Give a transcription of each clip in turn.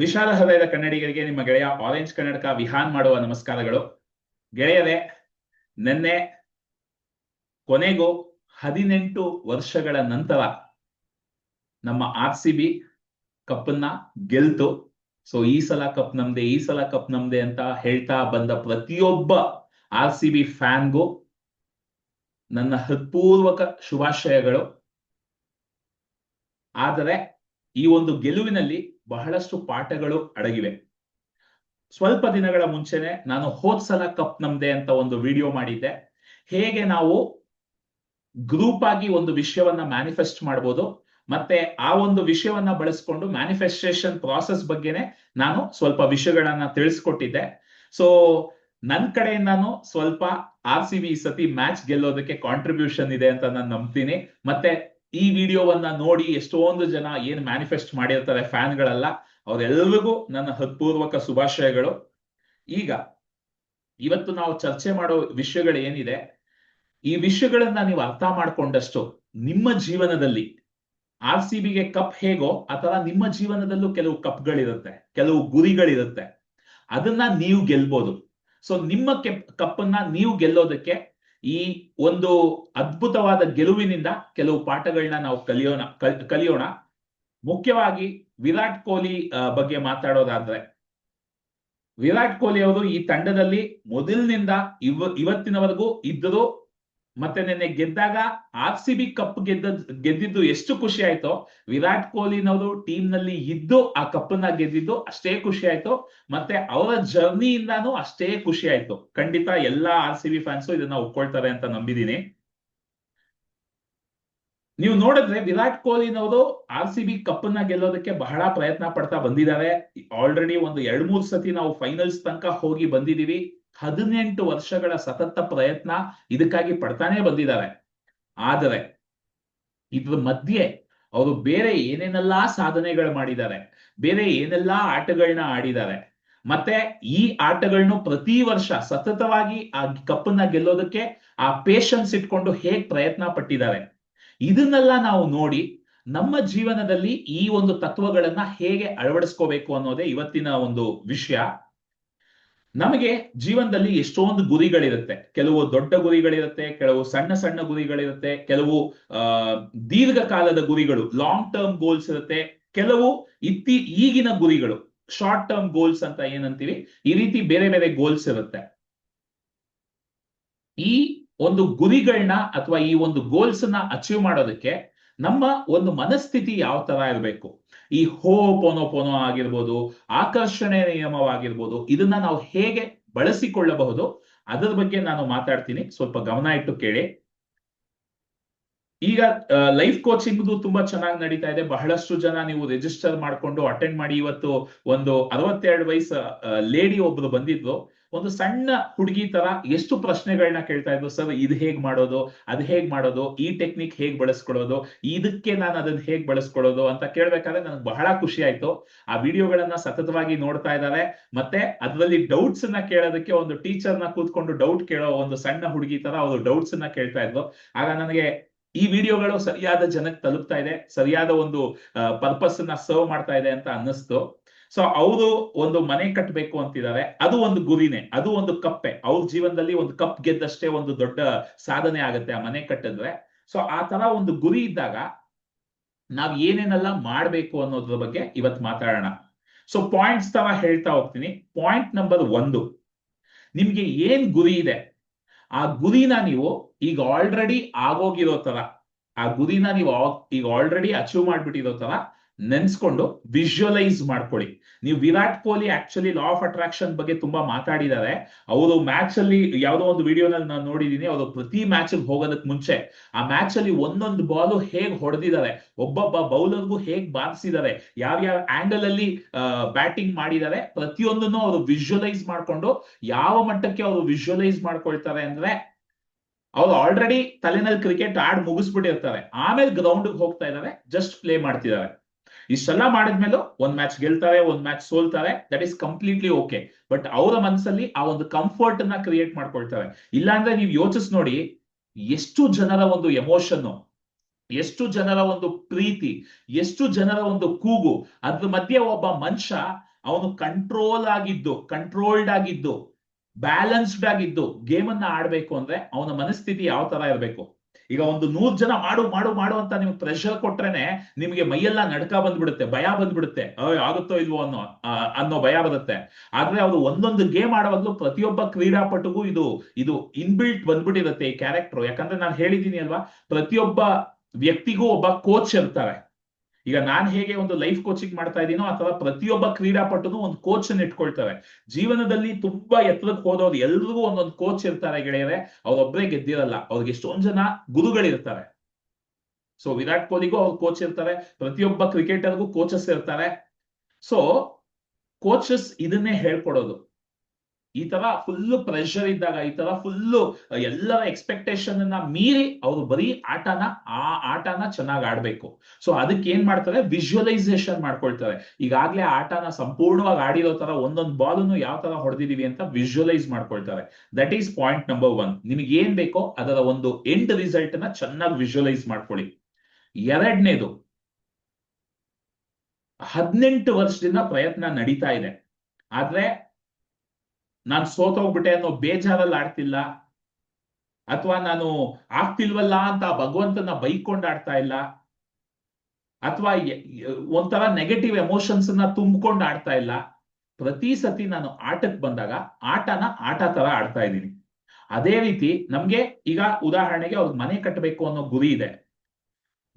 ವಿಶಾಲ ಹೃದಯದ ಕನ್ನಡಿಗರಿಗೆ ನಿಮ್ಮ ಗೆಳೆಯ ಆರೆಂಜ್ ಕನ್ನಡಕ ವಿಹಾನ್ ಮಾಡುವ ನಮಸ್ಕಾರಗಳು. ಗೆಳೆಯರೇ, ನಿನ್ನೆ ಕೊನೆಗೂ ಹದಿನೆಂಟು ವರ್ಷಗಳ ನಂತರ ನಮ್ಮ ಆರ್ ಸಿ ಬಿ ಕಪ್ಪನ್ನ ಗೆಲ್ತು. ಸೊ ಈ ಸಲ ಕಪ್ ನಮ್ದೆ, ಈ ಸಲ ಕಪ್ ನಮ್ದೆ ಅಂತ ಹೇಳ್ತಾ ಬಂದ ಪ್ರತಿಯೊಬ್ಬ ಆರ್ ಸಿ ಬಿ ಫ್ಯಾನ್ಗೂ ನನ್ನ ಹೃತ್ಪೂರ್ವಕ ಶುಭಾಶಯಗಳು. ಆದರೆ ಈ ಒಂದು ಗೆಲುವಿನಲ್ಲಿ ಬಹಳಷ್ಟು ಪಾಠಗಳು ಅಡಗಿವೆ. ಸ್ವಲ್ಪ ದಿನಗಳ ಮುಂಚೆನೆ ನಾನು ಹೋದ್ ಸಲ ಕಪ್ ನಮ್ದೆ ಅಂತ ಒಂದು ವಿಡಿಯೋ ಮಾಡಿದ್ದೆ. ಹೇಗೆ ನಾವು ಗ್ರೂಪ್ ಆಗಿ ಒಂದು ವಿಷಯವನ್ನ ಮ್ಯಾನಿಫೆಸ್ಟ್ ಮಾಡ್ಬೋದು, ಮತ್ತೆ ಆ ಒಂದು ವಿಷಯವನ್ನ ಬಳಸ್ಕೊಂಡು ಮ್ಯಾನಿಫೆಸ್ಟೇಷನ್ ಪ್ರಾಸೆಸ್ ಬಗ್ಗೆನೆ ನಾನು ಸ್ವಲ್ಪ ವಿಷಯಗಳನ್ನ ತಿಳಿಸ್ಕೊಟ್ಟಿದ್ದೆ. ಸೊ ನನ್ ಕಡೆಯಿಂದಾನು ಸ್ವಲ್ಪ ಆರ್ ಸಿ ಬಿ ಸತಿ ಮ್ಯಾಚ್ ಗೆಲ್ಲೋದಕ್ಕೆ ಕಾಂಟ್ರಿಬ್ಯೂಷನ್ ಇದೆ ಅಂತ ನಾನು ನಂಬ್ತೀನಿ. ಮತ್ತೆ ಈ ವಿಡಿಯೋವನ್ನ ನೋಡಿ ಎಷ್ಟೊಂದು ಜನ ಏನ್ ಮ್ಯಾನಿಫೆಸ್ಟ್ ಮಾಡಿರ್ತಾರೆ ಫ್ಯಾನ್ಗಳೆಲ್ಲ ಅವರೆಲ್ಲರಿಗೂ ನನ್ನ ಹೃತ್ಪೂರ್ವಕ ಶುಭಾಶಯಗಳು. ಈಗ ಇವತ್ತು ನಾವು ಚರ್ಚೆ ಮಾಡೋ ವಿಷಯಗಳು ಏನಿದೆ, ಈ ವಿಷಯಗಳನ್ನ ನೀವು ಅರ್ಥ ಮಾಡ್ಕೊಂಡಷ್ಟು ನಿಮ್ಮ ಜೀವನದಲ್ಲಿ ಆರ್ ಸಿ ಬಿಗೆ ಕಪ್ ಹೇಗೋ ಆತರ ನಿಮ್ಮ ಜೀವನದಲ್ಲೂ ಕೆಲವು ಕಪ್ಗಳಿರುತ್ತೆ, ಕೆಲವು ಗುರಿಗಳಿರುತ್ತೆ. ಅದನ್ನ ನೀವು ಗೆಲ್ಬೋದು. ಸೊ ನಿಮ್ಮ ಕೆಪ್, ಕಪ್ಪನ್ನ ನೀವು ಗೆಲ್ಲೋದಕ್ಕೆ ಈ ಒಂದು ಅದ್ಭುತವಾದ ಗೆಲುವಿನಿಂದ ಕೆಲವು ಪಾಠಗಳನ್ನ ನಾವು ಕಲಿಯೋಣ ಕಲಿಯೋಣ. ಮುಖ್ಯವಾಗಿ ವಿರಾಟ್ ಕೊಹ್ಲಿ ಬಗ್ಗೆ ಮಾತಾಡೋದಾದ್ರೆ, ವಿರಾಟ್ ಕೊಹ್ಲಿ ಅವರು ಈ ತಂಡದಲ್ಲಿ ಮೊದಲಿನಿಂದ ಇವ, ಇವತ್ತಿನವರೆಗೂ ಇದ್ದರು ಮತ್ತೆ ನಿನ್ನೆ ಗೆದ್ದಾಗ ಆರ್ ಸಿ ಬಿ ಕಪ್ ಗೆದ್ದ, ಗೆದ್ದಿದ್ದು ಎಷ್ಟು ಖುಷಿ ಆಯ್ತೋ, ವಿರಾಟ್ ಕೊಹ್ಲಿನವರು ಟೀಮ್ನಲ್ಲಿ ಇದ್ದು ಆ ಕಪ್ಪನ್ನ ಗೆದ್ದಿದ್ದು ಅಷ್ಟೇ ಖುಷಿ ಆಯ್ತು, ಮತ್ತೆ ಅವರ ಜರ್ನಿಯಿಂದಾನು ಅಷ್ಟೇ ಖುಷಿ ಆಯ್ತು. ಖಂಡಿತ ಎಲ್ಲಾ ಆರ್ ಸಿ ಬಿ ಫ್ಯಾನ್ಸು ಇದನ್ನ ಒಪ್ಕೊಳ್ತಾರೆ ಅಂತ ನಂಬಿದೀನಿ. ನೀವು ನೋಡಿದ್ರೆ ವಿರಾಟ್ ಕೊಹ್ಲಿನವರು ಆರ್ ಸಿ ಬಿ ಕಪ್ಪನ್ನ ಗೆಲ್ಲೋದಕ್ಕೆ ಬಹಳ ಪ್ರಯತ್ನ ಪಡ್ತಾ ಬಂದಿದ್ದಾರೆ ಆಲ್ರೆಡಿ ಒಂದು ಎರಡ್ ಮೂರ್ ಸತಿ ನಾವು ಫೈನಲ್ಸ್ ತನಕ ಹೋಗಿ ಬಂದಿದೀವಿ. ಹದಿನೆಂಟು ವರ್ಷಗಳ ಸತತ ಪ್ರಯತ್ನ ಇದಕ್ಕಾಗಿ ಪಡ್ತಾನೆ ಬಂದಿದ್ದಾರೆ. ಆದರೆ ಇದ್ರ ಮಧ್ಯೆ ಅವರು ಬೇರೆ ಏನೇನೆಲ್ಲಾ ಸಾಧನೆಗಳು ಮಾಡಿದ್ದಾರೆ, ಬೇರೆ ಏನೆಲ್ಲಾ ಆಟಗಳನ್ನ ಆಡಿದ್ದಾರೆ, ಮತ್ತೆ ಈ ಆಟಗಳನ್ನು ಪ್ರತಿ ವರ್ಷ ಸತತವಾಗಿ ಆ ಕಪ್ಪನ್ನ ಗೆಲ್ಲೋದಕ್ಕೆ ಆ ಪೇಶನ್ಸ್ ಇಟ್ಕೊಂಡು ಹೇಗ್ ಪ್ರಯತ್ನ ಪಟ್ಟಿದ್ದಾರೆ. ಇದನ್ನೆಲ್ಲ ನಾವು ನೋಡಿ ನಮ್ಮ ಜೀವನದಲ್ಲಿ ಈ ಒಂದು ತತ್ವಗಳನ್ನ ಹೇಗೆ ಅಳವಡಿಸ್ಕೋಬೇಕು ಅನ್ನೋದೇ ಇವತ್ತಿನ ಒಂದು ವಿಷಯ. ನಮಗೆ ಜೀವನದಲ್ಲಿ ಎಷ್ಟೊಂದು ಗುರಿಗಳಿರುತ್ತೆ. ಕೆಲವು ದೊಡ್ಡ ಗುರಿಗಳಿರುತ್ತೆ, ಕೆಲವು ಸಣ್ಣ ಸಣ್ಣ ಗುರಿಗಳಿರುತ್ತೆ, ಕೆಲವು, ಆ, ದೀರ್ಘಕಾಲದ ಗುರಿಗಳು ಲಾಂಗ್ ಟರ್ಮ್ ಗೋಲ್ಸ್ ಇರುತ್ತೆ, ಕೆಲವು ಇತ್ತಿ, ಈಗಿನ ಗುರಿಗಳು. ಶಾರ್ಟ್ ಟರ್ಮ್ ಗೋಲ್ಸ್ ಅಂತ ಏನಂತೀವಿ? ಈ ರೀತಿ ಬೇರೆ ಬೇರೆ ಗೋಲ್ಸ್ ಇರುತ್ತೆ. ಈ ಒಂದು ಗುರಿಗಳನ್ನ ಅಥವಾ ಈ ಒಂದು ಗೋಲ್ಸ್ನ ಅಚೀವ್ ಮಾಡೋದಕ್ಕೆ ನಮ್ಮ ಒಂದು ಮನಸ್ಥಿತಿ ಯಾವ ತರ ಇರಬೇಕು? ಈ ಹೋ ಪೋನೋ ಪೋನೋ ಆಗಿರ್ಬೋದು, ಆಕರ್ಷಣೆ ನಿಯಮವಾಗಿರ್ಬೋದು, ಇದನ್ನ ನಾವು ಹೇಗೆ ಬಳಸಿಕೊಳ್ಳಬಹುದು? ಅದರ ಬಗ್ಗೆ ನಾನು ಮಾತಾಡ್ತೀನಿ. ಸ್ವಲ್ಪ ಗಮನ ಇಟ್ಟು ಕೇಳಿ. ಈಗ ಲೈಫ್ ಕೋಚಿಂಗ್ ತುಂಬಾ ಚೆನ್ನಾಗಿ ನಡೀತಾ ಇದೆ. ಬಹಳಷ್ಟು ಜನ ನೀವು ರಿಜಿಸ್ಟರ್ ಮಾಡ್ಕೊಂಡು ಅಟೆಂಡ್ ಮಾಡಿ. ಇವತ್ತು ಒಂದು ಅರವತ್ತೆರಡು ವಯಸ್ಸು ಲೇಡಿ ಒಬ್ರು ಬಂದಿದ್ರು. ಒಂದು ಸಣ್ಣ ಹುಡುಗಿ ತರ ಎಷ್ಟು ಪ್ರಶ್ನೆಗಳನ್ನ ಕೇಳ್ತಾ ಇದ್ರು ಸರ್, ಇದು ಹೇಗ್ ಮಾಡೋದು? ಅದ್ ಹೇಗ್ ಮಾಡೋದು? ಈ ಟೆಕ್ನಿಕ್ ಹೇಗ್ ಬಳಸ್ಕೊಳ್ಳೋದು ಇದಕ್ಕೆ ನಾನು ಅದನ್ನ ಹೇಗ್ ಬಳಸ್ಕೊಳ್ಳೋದು ಅಂತ ಕೇಳ್ಬೇಕಾದ್ರೆ ನನಗೆ ಬಹಳ ಖುಷಿ ಆಯ್ತು. ಆ ವಿಡಿಯೋಗಳನ್ನ ಸತತವಾಗಿ ನೋಡ್ತಾ ಇದ್ದಾರೆ ಮತ್ತೆ ಅದರಲ್ಲಿ ಡೌಟ್ಸ್ ಅನ್ನ ಕೇಳೋದಕ್ಕೆ ಒಂದು ಟೀಚರ್ನ ಕೂತ್ಕೊಂಡು ಡೌಟ್ ಕೇಳೋ ಒಂದು ಸಣ್ಣ ಹುಡುಗಿ ತರ ಅವರು ಡೌಟ್ಸ್ ಅನ್ನ ಕೇಳ್ತಾ ಇದ್ರು ಆಗ ನನಗೆ ಈ ವಿಡಿಯೋಗಳು ಸರಿಯಾದ ಜನಕ್ಕೆ ತಲುಪ್ತಾ ಇದೆ, ಸರಿಯಾದ ಒಂದು ಪರ್ಪಸ್ ಅನ್ನ ಸರ್ವ್ ಮಾಡ್ತಾ ಇದೆ ಅಂತ ಅನ್ನಿಸ್ತು. ಸೊ ಅವರು ಒಂದು ಮನೆ ಕಟ್ಟಬೇಕು ಅಂತಿದ್ದಾರೆ. ಅದು ಒಂದು ಗುರಿನೇ, ಅದು ಒಂದು ಕಪ್ಪೆ. ಅವ್ರ ಜೀವನದಲ್ಲಿ ಒಂದು ಕಪ್ ಗೆದ್ದಷ್ಟೇ ಒಂದು ದೊಡ್ಡ ಸಾಧನೆ ಆಗುತ್ತೆ ಆ ಮನೆ ಕಟ್ಟಿದ್ರೆ. ಸೊ ಆ ತರ ಒಂದು ಗುರಿ ಇದ್ದಾಗ ನಾವ್ ಏನೇನೆಲ್ಲ ಮಾಡ್ಬೇಕು ಅನ್ನೋದ್ರ ಬಗ್ಗೆ ಇವತ್ ಮಾತಾಡೋಣ. ಸೊ ಪಾಯಿಂಟ್ಸ್ ತರ ಹೇಳ್ತಾ ಹೋಗ್ತೀನಿ. ಪಾಯಿಂಟ್ ನಂಬರ್ ಒಂದು, ನಿಮ್ಗೆ ಏನ್ ಗುರಿ ಇದೆ? ಆ ಗುರಿನ ನೀವು ಈಗ ಆಲ್ರೆಡಿ ಆಗೋಗಿರೋ ತರ ಆ ಗುರಿನ ನೀವು ಈಗ ಆಲ್ರೆಡಿ ಅಚೀವ್ ಮಾಡ್ಬಿಟ್ಟಿರೋ ತರ ನೆನ್ಸ್ಕೊಂಡು ವಿಜುವಲೈಸ್ ಮಾಡ್ಕೊಳ್ಳಿ. ನೀವು Virat Kohli actually law of attraction ಬಗ್ಗೆ ತುಂಬಾ ಮಾತಾಡಿದ್ದಾರೆ. ಅವರು ಮ್ಯಾಚ್ ಅಲ್ಲಿ ಯಾವ್ದೋ ಒಂದು ವಿಡಿಯೋನಲ್ಲಿ ನಾನು ನೋಡಿದೀನಿ, ಅವರು ಪ್ರತಿ ಮ್ಯಾಚ್ ಹೋಗೋದಕ್ ಮುಂಚೆ ಆ ಮ್ಯಾಚ್ ಅಲ್ಲಿ ಒಂದೊಂದು ಬಾಲು ಹೇಗ್ ಹೊಡೆದಿದ್ದಾರೆ, ಒಬ್ಬೊಬ್ಬ ಬೌಲರ್ಗೂ ಹೇಗ್ ಬಾರಿಸಿದ್ದಾರೆ ಯಾವ್ಯಾವ ಆಂಗಲ್ ಅಲ್ಲಿ ಬ್ಯಾಟಿಂಗ್ ಮಾಡಿದ್ದಾರೆ, ಪ್ರತಿಯೊಂದನ್ನು ಅವರು ವಿಜುವಲೈಸ್ ಮಾಡ್ಕೊಂಡು ಯಾವ ಮಟ್ಟಕ್ಕೆ ಅವರು ವಿಜುವಲೈಸ್ ಮಾಡ್ಕೊಳ್ತಾರೆ ಅಂದ್ರೆ ಅವ್ರು ಆಲ್ರೆಡಿ ತಲೆನಲ್ಲಿ ಕ್ರಿಕೆಟ್ ಆಡ್ ಮುಗಿಸ್ಬಿಟ್ಟಿರ್ತಾರೆ. ಆಮೇಲೆ ಗ್ರೌಂಡ್ ಹೋಗ್ತಾ ಇದ್ದಾರೆ ಜಸ್ಟ್ ಪ್ಲೇ ಮಾಡ್ತಿದ್ದಾರೆ. ಇಷ್ಟೆಲ್ಲ ಮಾಡಿದ್ಮೇಲೂ ಒಂದ್ ಮ್ಯಾಚ್ ಗೆಲ್ತಾರೆ ಒಂದ್ match ಸೋಲ್ತಾರೆ that is completely okay but ಅವರ ಮನಸ್ಸಲ್ಲಿ ಆ ಒಂದು ಕಂಫರ್ಟ್ನ ಕ್ರಿಯೇಟ್ ಮಾಡ್ಕೊಳ್ತಾರೆ ಇಲ್ಲಾಂದ್ರೆ ನೀವು ಯೋಚಿಸ್ ನೋಡಿ, ಎಷ್ಟು ಜನರ ಒಂದು ಎಮೋಷನ್ ಎಷ್ಟು ಜನರ ಒಂದು ಪ್ರೀತಿ, ಎಷ್ಟು ಜನರ ಒಂದು ಕೂಗು. ಅದ್ರ ಮಧ್ಯೆ ಒಬ್ಬ ಮನುಷ್ಯ ಅವನು ಕಂಟ್ರೋಲ್ ಆಗಿದ್ದು ಕಂಟ್ರೋಲ್ಡ್ ಆಗಿದ್ದು ಬ್ಯಾಲೆನ್ಸ್ಡ್ ಆಗಿದ್ದು ಗೇಮ್ ಅನ್ನ ಆಡ್ಬೇಕು ಅಂದ್ರೆ ಅವನ ಮನಸ್ಥಿತಿ ಯಾವ ತರ ಇರಬೇಕು? ಈಗ ಒಂದು ನೂರ್ ಜನ ಮಾಡು ಮಾಡು ಮಾಡು ಅಂತ ನಿಮ್ಗೆ ಪ್ರೆಷರ್ ಕೊಟ್ರೇನೆ ನಿಮ್ಗೆ ಮೈಯೆಲ್ಲ ನಡ್ಕ ಬಂದ್ಬಿಡುತ್ತೆ, ಭಯ ಬಂದ್ಬಿಡುತ್ತೆ. ಆಗುತ್ತೋ ಇಲ್ವೋ ಅನ್ನೋ ಅನ್ನೋ ಭಯ ಬರುತ್ತೆ. ಆದ್ರೆ ಅವರು ಒಂದೊಂದು ಗೇಮ್ ಆಡುವಾಗ್ಲೂ ಪ್ರತಿಯೊಬ್ಬ ಕ್ರೀಡಾಪಟುಗೂ ಇದು ಇದು ಇನ್ಬಿಲ್ಟ್ ಬಂದ್ಬಿಟ್ಟಿರುತ್ತೆ ಈ ಕ್ಯಾರೆಕ್ಟರ್ ಯಾಕಂದ್ರೆ ನಾನು ಹೇಳಿದ್ದೀನಿ ಅಲ್ವಾ, ಪ್ರತಿಯೊಬ್ಬ ವ್ಯಕ್ತಿಗೂ ಒಬ್ಬ ಕೋಚ್ ಇರ್ತಾರೆ. ಈಗ ನಾನ್ ಹೇಗೆ ಒಂದು ಲೈಫ್ ಕೋಚಿಂಗ್ ಮಾಡ್ತಾ ಇದ್ದೀನೋ ಅಥವಾ ಪ್ರತಿಯೊಬ್ಬ ಕ್ರೀಡಾಪಟುನು ಒಂದು ಕೋಚ್ ಅನ್ನು ಇಟ್ಕೊಳ್ತಾರೆ. ಜೀವನದಲ್ಲಿ ತುಂಬಾ ಎತ್ತರಕ್ಕೆ ಹೋದವ್ರು ಎಲ್ರಿಗೂ ಒಂದೊಂದು ಕೋಚ್ ಇರ್ತಾರೆ ಗೆಳೆಯರೆ. ಅವ್ರೊಬ್ಬರೇ ಗೆದ್ದಿರಲ್ಲ. ಅವ್ರಿಗೆ ಎಷ್ಟೊಂದ್ ಜನ ಗುರುಗಳಿರ್ತಾರೆ. ಸೊ ವಿರಾಟ್ ಕೊಹ್ಲಿಗೂ ಅವ್ರ ಕೋಚ್ ಇರ್ತಾರೆ. ಪ್ರತಿಯೊಬ್ಬ ಕ್ರಿಕೆಟರ್ಗೂ ಕೋಚಸ್ ಇರ್ತಾರೆ. ಸೊ ಕೋಚಸ್ ಇದನ್ನೇ ಹೇಳ್ಕೊಡೋದು. ಈ ತರ ಫುಲ್ ಪ್ರೆಷರ್ ಇದ್ದಾಗ, ಈ ತರ ಫುಲ್ ಎಲ್ಲರ ಎಕ್ಸ್ಪೆಕ್ಟೇಷನ್ ಅನ್ನ ಮೀರಿ ಅವರು ಬರೀ ಆಟನ, ಆ ಆಟನ ಚೆನ್ನಾಗಿ ಆಡ್ಬೇಕು. ಸೊ ಅದಕ್ಕೆ ಏನ್ ಮಾಡ್ತಾರೆ? ವಿಜುವಲೈಸೇಷನ್ ಮಾಡ್ಕೊಳ್ತಾರೆ. ಈಗಾಗ್ಲೇ ಆಟನ ಸಂಪೂರ್ಣವಾಗಿ ಆಡಿರೋ ತರ ಒಂದೊಂದು ಬಾಲನ್ನು ಯಾವ ತರ ಹೊಡೆದಿದೀವಿ ಅಂತ ವಿಜುವಲೈಸ್ ಮಾಡ್ಕೊಳ್ತಾರೆ. That is point number one ನಿಮಗೆ ಏನ್ ಬೇಕೋ ಅದರ ಒಂದು ಎಂಡ್ ರಿಸಲ್ಟ್ನ ಚೆನ್ನಾಗಿ ವಿಜುವಲೈಸ್ ಮಾಡ್ಕೊಳ್ಳಿ. ಎರಡನೇದು, ಹದಿನೆಂಟು ವರ್ಷದಿಂದ ಪ್ರಯತ್ನ ನಡೀತಾ ಇದೆ. ಆದ್ರೆ ನಾನು ಸೋತೋಗ್ಬಿಟ್ಟೆ ಅನ್ನೋ ಬೇಜಾರಲ್ಲಿ ಆಡ್ತಿಲ್ಲ. ಅಥವಾ ನಾನು ಆಗ್ತಿಲ್ವಲ್ಲ ಅಂತ ಭಗವಂತನ ಬೈಕೊಂಡು ಆಡ್ತಾ ಇಲ್ಲ. ಅಥವಾ ಒಂಥರ ನೆಗೆಟಿವ್ ಎಮೋಷನ್ಸ್ ಅನ್ನ ತುಂಬಿಕೊಂಡು ಆಡ್ತಾ ಇಲ್ಲ. ಪ್ರತಿ ಸತಿ ನಾನು ಆಟಕ್ಕೆ ಬಂದಾಗ ಆಟನ ಆಟ ತರ ಆಡ್ತಾ ಇದ್ದೀನಿ. ಅದೇ ರೀತಿ ನಮ್ಗೆ ಈಗ ಉದಾಹರಣೆಗೆ ಅವ್ರಿಗೆ ಮನೆ ಕಟ್ಟಬೇಕು ಅನ್ನೋ ಗುರಿ ಇದೆ.